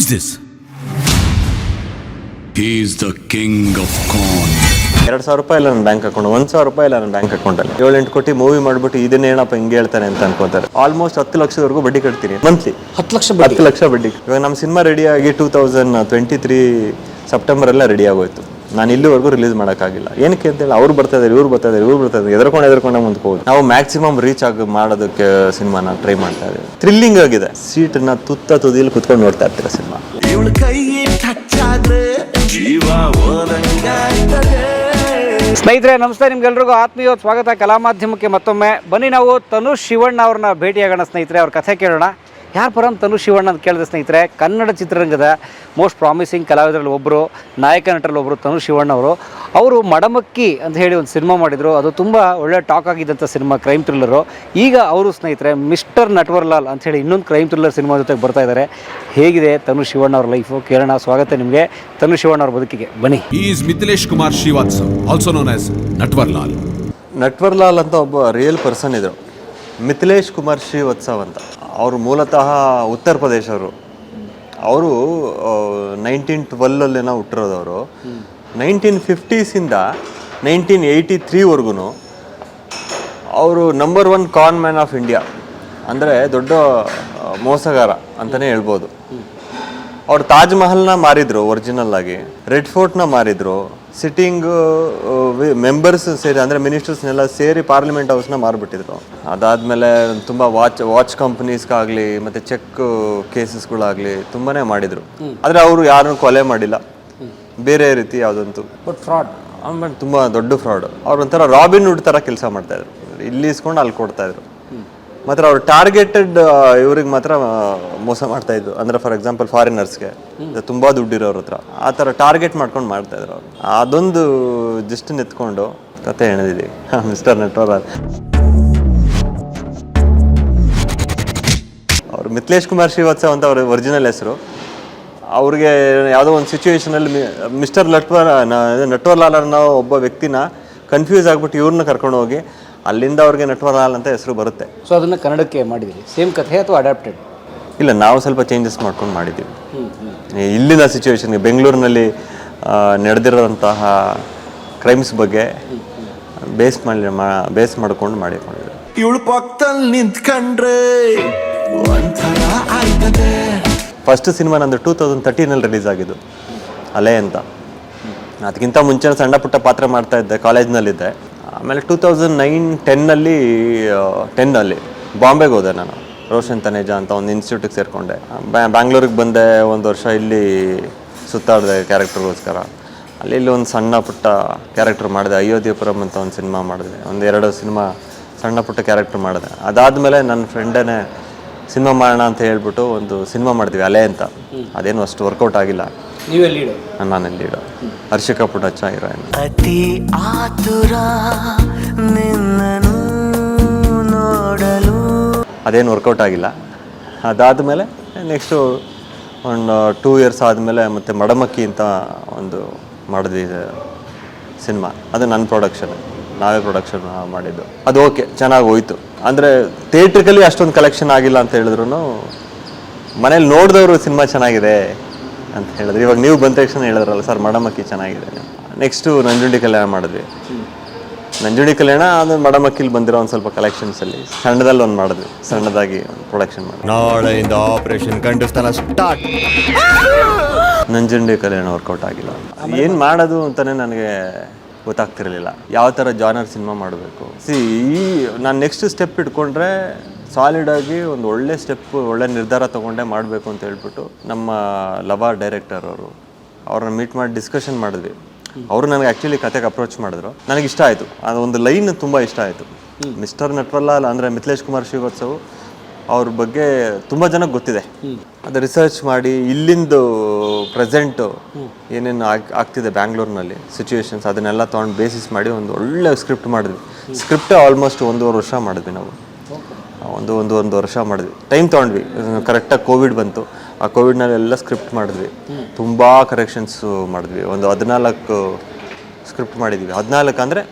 is this? He is the king of corn. ಎರಡು ಸಾವಿರ ರೂಪಾಯಿ ಇಲ್ಲ ನನ್ನ ಬ್ಯಾಂಕ್ ಅಕೌಂಟ್ ಒಂದು ಸಾವಿರ ರೂಪಾಯಿ ಇಲ್ಲ ನನ್ನ ಬ್ಯಾಂಕ್ ಅಕೌಂಟಲ್ಲಿ ಏಳು ಎಂಟು ಕೋಟಿ ಮೂವಿ ಮಾಡ್ಬಿಟ್ಟು ಇದನ್ನೇನಪ್ಪ ಹಿಂಗೆ ಹೇಳ್ತಾನೆ ಅಂತ ಅನ್ಕೋತಾರೆ. ಆಲ್ಮೋಸ್ಟ್ ಹತ್ತು ಲಕ್ಷದವರೆಗೂ ಬಡ್ಡಿ ಕಟ್ತೀನಿ ಮಂತ್ಲಿ ಹತ್ತು ಲಕ್ಷ ಬಡ್ಡಿ? ಹತ್ತು ಲಕ್ಷ ಬಡ್ಡಿ. ಇವಾಗ ನಮ್ಮ ಸಿನಿಮಾ ರೆಡಿ ಆಗಿ two thousand twenty three September ಎಲ್ಲ ರೆಡಿ ಆಗೋಯ್ತು. ನಾನು ಇಲ್ಲಿವರೆಗೂ ರಿಲೀಸ್ ಮಾಡೋಕ್ಕಾಗಿಲ್ಲ. ಏನಕ್ಕೆ ಅಂತೇಳಿ ಅವ್ರು ಬರ್ತಾ ಇದ್ದಾರೆ ಇವ್ರು ಬರ್ತಾ ಇದ್ದಾರೆ ಇವ್ರು ಬರ್ತಾ ಇದ್ದಾರೆ ಎದ್ರಕೊಂಡು ಹೋಗಿ ನಾವು ಮ್ಯಾಕ್ಸಿಮಮ್ ರೀಚ್ ಆಗಿ ಮಾಡೋದಕ್ಕೆ ಸಿನಿಮಾನ ಟ್ರೈ ಮಾಡ್ತಾ ಇದ್ದೀವಿ. ಥ್ರಿಲ್ಲಿಂಗ್ ಆಗಿದೆ. ಸೀಟನ್ನ ತುತ್ತ ತುದಿಯಲ್ಲಿ ಕುತ್ಕೊಂಡು ನೋಡ್ತಾ ಇರ್ತೀರ ಸಿನಿಮಾ? ಸ್ನೇಹಿತರೆ ನಮಸ್ತೆ ನಿಮ್ಗೆಲ್ರಿಗೂ ಆತ್ಮೀಯ ಸ್ವಾಗತ. ಕಲಾ ಮಾಧ್ಯಮಕ್ಕೆ ಮತ್ತೊಮ್ಮೆ. ಬನ್ನಿ ನಾವು ತನುಷ್ ಶಿವಣ್ಣ ಅವ್ರನ್ನ ಭೇಟಿಯಾಗೋಣ ಸ್ನೇಹಿತರೆ ಅವ್ರ ಕಥೆ ಕೇಳೋಣ. ಯಾರು ಪರಂ ತನು ಶಿವಣ್ಣ ಅಂತ ಕೇಳಿದ ಸ್ನೇಹಿತರೆ ಕನ್ನಡ ಚಿತ್ರರಂಗದ ಮೋಸ್ಟ್ ಪ್ರಾಮಿಸಿಂಗ್ ಕಲಾವಿದರಲ್ಲಿ ಒಬ್ಬರು ನಾಯಕ ನಟರಲ್ಲಿ ಒಬ್ಬರು ತನು ಶಿವಣ್ಣ ಅವರು. ಅವರು ಮಡಮಕ್ಕಿ ಅಂತ ಹೇಳಿ ಒಂದು ಸಿನಿಮಾ ಮಾಡಿದರು. ಅದು ತುಂಬ ಒಳ್ಳೆ ಟಾಕ್ ಆಗಿದ್ದಂಥ ಸಿನಿಮಾ ಕ್ರೈಮ್ ಥ್ರಿಲ್ಲರು ಈಗ ಅವರು ಸ್ನೇಹಿತರೆ ಮಿಸ್ಟರ್ ನಟ್ವರ್ಲಾಲ್ ಅಂತ ಹೇಳಿ ಇನ್ನೊಂದು ಕ್ರೈಮ್ ಥ್ರಿಲ್ಲರ್ ಸಿನಿಮಾ ಜೊತೆಗೆ ಬರ್ತಾ ಇದ್ದಾರೆ ಹೇಗಿದೆ ತನು ಶಿವಣ್ಣ ಅವ್ರ ಲೈಫು ಕೇಳೋಣ. ಸ್ವಾಗತ ನಿಮಗೆ. ತನು ಶಿವಣ್ಣ ಅವ್ರ ಬದುಕಿಗೆ. ಬನ್ನಿ. Is Mithilesh Kumar Srivastav also known as Natwarlal Natwarlal ಅಂತ ಒಬ್ಬ ರಿಯಲ್ ಪರ್ಸನ್ ಇದ್ರು. ಮಿಥಿಲೇಶ್ ಕುಮಾರ್ ಶ್ರೀವತ್ಸವ್ ಅಂತ. ಅವರು ಮೂಲತಃ ಉತ್ತರ ಪ್ರದೇಶವರು. ಅವರು ನೈನ್ಟೀನ್ ಟ್ವೆಲ್ಲಲ್ಲೇನೋ ಹುಟ್ಟಿರೋದು ಅವರು ನೈನ್ಟೀನ್ ಫಿಫ್ಟೀಸಿಂದ ನೈನ್ಟೀನ್ ಏಯ್ಟಿ ತ್ರೀವರೆಗೂ ಅವರು number one con man of India ಅಂದರೆ ದೊಡ್ಡ ಮೋಸಗಾರ ಅಂತಲೇ ಹೇಳ್ಬೋದು. ಅವ್ರು ತಾಜ್ ಮಹಲ್ನ ಮಾರಿದ್ರು ಒರಿಜಿನಲ್ ಆಗಿ. ರೆಡ್ ಫೋರ್ಟ್ನ ಮಾರಿದ್ರು. ಸಿಟ್ಟಿಂಗ್ ಮೆಂಬರ್ಸ್ ಸೇರಿ ಅಂದರೆ ಮಿನಿಸ್ಟರ್ಸ್ನೆಲ್ಲ ಸೇರಿ ಪಾರ್ಲಿಮೆಂಟ್ ಹೌಸ್ನ ಮಾರಿಬಿಟ್ಟಿದ್ರು. ಅದಾದಮೇಲೆ ತುಂಬ ವಾಚ್ ವಾಚ್ ಕಂಪ್ನೀಸ್ಗಾಗಲಿ ಮತ್ತು ಚೆಕ್ ಕೇಸಸ್ಗಳಾಗಲಿ ತುಂಬಾ ಮಾಡಿದರು. ಆದರೆ ಅವರು ಯಾರನ್ನು ಕೊಲೆ ಮಾಡಿಲ್ಲ. ಬೇರೆ ರೀತಿ ಯಾವುದಂತೂ. ಬಟ್ ಫ್ರಾಡ್ ಆಮೇಲೆ ತುಂಬ ದೊಡ್ಡ ಫ್ರಾಡ್ ಅವ್ರು ಒಂಥರ ರಾಬಿನ್ ಹುಡ್ ಥರ ಕೆಲಸ ಮಾಡ್ತಾಯಿದ್ರು ಇಲ್ಲಿ ಇಸ್ಕೊಂಡು ಅಲ್ಲಿ ಕೊಡ್ತಾಯಿದ್ರು ಮಾತ್ರ ಅವ್ರು ಟಾರ್ಗೆಟೆಡ್ ಇವ್ರಿಗೆ ಮಾತ್ರ ಮೋಸ ಮಾಡ್ತಾ ಇದ್ರು ಅಂದ್ರೆ ಫಾರ್ ಎಕ್ಸಾಂಪಲ್ ಫಾರಿನರ್ಸ್ಗೆ ತುಂಬಾ ದುಡ್ಡಿರೋರ ಹತ್ರ. ಆ ಥರ ಟಾರ್ಗೆಟ್ ಮಾಡ್ಕೊಂಡು ಮಾಡ್ತಾ ಇದ್ರು ಅವ್ರು. ಅದೊಂದು ಜಸ್ಟ್ ಎತ್ಕೊಂಡು ಕತೆ ಹೇಳಿದೀವಿ ಮಿಸ್ಟರ್ ನೆಟ್ವರ್ ಅವ್ರು. ಮಿಥಿಲೇಶ್ ಕುಮಾರ್ ಶ್ರೀವಾತ್ಸವ ಅಂತ ಅವ್ರ ಒರಿಜಿನಲ್ ಹೆಸರು. ಅವ್ರಿಗೆ ಯಾವುದೋ ಒಂದು ಸಿಚುವೇಶನಲ್ಲಿ ಮಿಸ್ಟರ್ ಲಟ್ವರ್ ನಟ್ವರ್ಲಾಲ್ ಅನ್ನೋ ಒಬ್ಬ ವ್ಯಕ್ತಿನ ಕನ್ಫ್ಯೂಸ್ ಆಗ್ಬಿಟ್ಟು ಇವ್ರನ್ನ ಕರ್ಕೊಂಡು ಹೋಗಿ ಅಲ್ಲಿಂದ ಅವ್ರಿಗೆ ನಟ್ವರಲಾಲ್ ಅಂತ ಹೆಸರು ಬರುತ್ತೆ. ಸೊ ಅದನ್ನು ಕನ್ನಡಕ್ಕೆ ಮಾಡಿದ್ದೀವಿ ಸೇಮ್ ಕಥೆ ಅಥವಾ ಅಡಾಪ್ಟೆಡ್ ಇಲ್ಲ ನಾವು ಸ್ವಲ್ಪ ಚೇಂಜಸ್ ಮಾಡ್ಕೊಂಡು ಮಾಡಿದ್ದೀವಿ. ಇಲ್ಲಿನ ಸಿಚುವೇಶನ್ಗೆ ಬೆಂಗಳೂರಿನಲ್ಲಿ ನಡೆದಿರೋಂತಹ ಕ್ರೈಮ್ಸ್ ಬಗ್ಗೆ ಬೇಸ್ ಮಾಡಿ ಬೇಸ್ ಮಾಡ್ಕೊಂಡು ಮಾಡಿಕೊಂಡಿದ್ದೀವಿ. ಇವಳು ಪಕ್ಕದಲ್ಲಿ ನಿಂತ್ಕೊಂಡ್ರೆ ಫಸ್ಟ್ ಸಿನಿಮಾ ನಂದು ಟೂ ತೌಸಂಡ್ ತರ್ಟೀನಲ್ಲಿ ರಿಲೀಸ್ ಆಗಿದ್ದು. ಅಲೆ ಅಂತ. ಅದಕ್ಕಿಂತ ಮುಂಚೆ ಸಣ್ಣ ಪುಟ್ಟ ಪಾತ್ರ ಮಾಡ್ತಾ ಇದ್ದೆ ಕಾಲೇಜ್ನಲ್ಲಿದ್ದೆ ಆಮೇಲೆ ಟೂ ತೌಸಂಡ್ ನೈನ್ ಟೆನ್ನಲ್ಲಿ ಟೆನ್ನಲ್ಲಿ ಬಾಂಬೆಗೆ ಹೋದೆ ನಾನು ರೋಷನ್ ತನೇಜಾ ಅಂತ ಒಂದು ಇನ್ಸ್ಟಿಟ್ಯೂಟಿಗೆ ಸೇರಿಕೊಂಡೆ. ಬ್ಯಾಂಗ್ಳೂರಿಗೆ ಬಂದೆ ಒಂದು ವರ್ಷ ಇಲ್ಲಿ ಸುತ್ತಾಡಿದೆ ಕ್ಯಾರೆಕ್ಟರ್ಗೋಸ್ಕರ. ಅಲ್ಲಿ ಇಲ್ಲಿ ಒಂದು ಸಣ್ಣ ಪುಟ್ಟ ಕ್ಯಾರೆಕ್ಟರ್ ಮಾಡಿದೆ ಅಯೋಧ್ಯಪುರಂ ಅಂತ ಒಂದು ಸಿನಿಮಾ ಮಾಡಿದೆ. ಒಂದು ಎರಡು ಸಿನಿಮಾ ಸಣ್ಣ ಪುಟ್ಟ ಕ್ಯಾರೆಕ್ಟರ್ ಮಾಡಿದೆ. ಅದಾದಮೇಲೆ ನನ್ನ ಫ್ರೆಂಡೇ ಸಿನಿಮಾ ಮಾಡೋಣ ಅಂತ ಹೇಳ್ಬಿಟ್ಟು ಒಂದು ಸಿನಿಮಾ ಮಾಡಿದ್ವಿ ಅಲೆ ಅಂತ. ಅದೇನು ಅಷ್ಟು ವರ್ಕೌಟ್ ಆಗಿಲ್ಲ. ನೀವೇ ಲೀಡು ಹರ್ಷಿಕಾ ಪುಟಚ್ಚ ಹೀರೋಯಿನ್ ಅತಿ. ಆತುರ ನಿನ್ನನು ನೋಡಲು. ಅದೇನು ವರ್ಕೌಟ್ ಆಗಿಲ್ಲ. ಅದಾದಮೇಲೆ ನೆಕ್ಸ್ಟು ಒಂದು ಟೂ ಇಯರ್ಸ್ ಆದಮೇಲೆ ಮತ್ತೆ ಮಡಮಕ್ಕಿ ಅಂತ ಒಂದು ಮಾಡಿದ್ವಿ ಸಿನಿಮಾ ಅದು ನನ್ನ ಪ್ರೊಡಕ್ಷನ್ ನಾವೇ ಪ್ರೊಡಕ್ಷನ್ ಮಾಡಿದ್ದು. ಅದು ಓಕೆ ಚೆನ್ನಾಗಿ ಹೋಯ್ತು. ಅಂದರೆ ಥಿಯೇಟ್ರಿಕಲಿ ಅಷ್ಟೊಂದು ಕಲೆಕ್ಷನ್ ಆಗಿಲ್ಲ ಅಂತ ಹೇಳಿದ್ರು ಮನೇಲಿ ನೋಡಿದವರು ಸಿನಿಮಾ ಚೆನ್ನಾಗಿದೆ. ಅಂತ ಹೇಳಿದ್ರು. ಇವಾಗ ನೀವು ಬಂದ ತಕ್ಷಣ ಹೇಳಿದ್ರಲ್ಲ ಸರ್ ಮಡಮಕ್ಕಿ ಚೆನ್ನಾಗಿದೆ ನೆಕ್ಸ್ಟು ನಂಜುಂಡಿ ಕಲ್ಯಾಣ ಮಾಡಿದ್ವಿ. ನಂಜುಂಡಿ ಕಲ್ಯಾಣ ಅದು ಮಡಮಕ್ಕಿಲಿ ಬಂದಿರೋ ಒಂದು ಸ್ವಲ್ಪ ಕಲೆಕ್ಷನ್ಸಲ್ಲಿ ಸಣ್ಣದಲ್ಲಿ ಒಂದು ಮಾಡಿದ್ವಿ. ಸಣ್ಣದಾಗಿ ಪ್ರೊಡಕ್ಷನ್ ಮಾಡಿ ನಾಳೆಯಿಂದ operation ಗಂಡಸ್ತನ start Nanjundi Kalyana work out ಆಗಿಲ್ಲ. ಏನು ಮಾಡೋದು ಅಂತಲೇ ನನಗೆ ಗೊತ್ತಾಗ್ತಿರಲಿಲ್ಲ. ಯಾವ ಥರ ಜಾನರ್ ಸಿನಿಮಾ ಮಾಡಬೇಕು? ಸಿ ಈ ನಾನು ನೆಕ್ಸ್ಟ್ ಸ್ಟೆಪ್ ಇಟ್ಕೊಂಡ್ರೆ ಸಾಲಿಡ್ ಆಗಿ ಒಂದು ಒಳ್ಳೆ ಸ್ಟೆಪ್ ಒಳ್ಳೆ ನಿರ್ಧಾರ ತೊಗೊಂಡೆ ಮಾಡಬೇಕು ಅಂತ ಹೇಳ್ಬಿಟ್ಟು ನಮ್ಮ ಲವ ಡೈರೆಕ್ಟರ್ ಅವರು ಅವ್ರನ್ನ ಮೀಟ್ ಮಾಡಿ ಡಿಸ್ಕಷನ್ ಮಾಡಿದ್ವಿ. ಅವರು ನನಗೆ ಆ್ಯಕ್ಚುಲಿ ಕತೆಗೆ ಅಪ್ರೋಚ್ ಮಾಡಿದ್ರು. ನನಗೆ ಇಷ್ಟ ಆಯಿತು. ಅದು ಒಂದು ಲೈನ್ ತುಂಬ ಇಷ್ಟ ಆಯಿತು. ಮಿಸ್ಟರ್ ನಟ್ವರ್ಲಾಲ್ ಅಂದರೆ ಮಿಥಿಲೇಶ್ ಕುಮಾರ್ ಶ್ರೀವತ್ಸವ್ ಅವ್ರ ಬಗ್ಗೆ ತುಂಬ ಜನಕ್ಕೆ ಗೊತ್ತಿದೆ. ಅದು ರಿಸರ್ಚ್ ಮಾಡಿ ಇಲ್ಲಿಂದು ಪ್ರೆಸೆಂಟು ಏನೇನು ಆಗ್ ಆಗ್ತಿದೆ ಬ್ಯಾಂಗ್ಳೂರ್ನಲ್ಲಿ ಸಿಚುವೇಶನ್ಸ್ ಅದನ್ನೆಲ್ಲ ತೊಗೊಂಡು ಬೇಸಿಸ್ ಮಾಡಿ ಒಂದು ಒಳ್ಳೆ ಸ್ಕ್ರಿಪ್ಟ್ ಮಾಡಿದ್ವಿ. ಸ್ಕ್ರಿಪ್ಟೇ ಆಲ್ಮೋಸ್ಟ್ ಒಂದೂವರೆ ವರ್ಷ ಮಾಡಿದ್ವಿ ನಾವು. ಒಂದು ಒಂದು ಒಂದು ವರ್ಷ ಮಾಡಿದ್ವಿ. ಟೈಮ್ ತೊಗೊಂಡ್ವಿ. ಕರೆಕ್ಟಾಗಿ ಕೋವಿಡ್ ಬಂತು. ಆ ಕೋವಿಡ್ನಲ್ಲೆಲ್ಲ ಸ್ಕ್ರಿಪ್ಟ್ ಮಾಡಿದ್ವಿ. ತುಂಬ ಕರೆಕ್ಷನ್ಸು ಮಾಡಿದ್ವಿ. ಒಂದು ಹದಿನಾಲ್ಕು ಸ್ಕ್ರಿಪ್ಟ್ ಮಾಡಿದ್ವಿ. ಹದಿನಾಲ್ಕು ಅಂದರೆ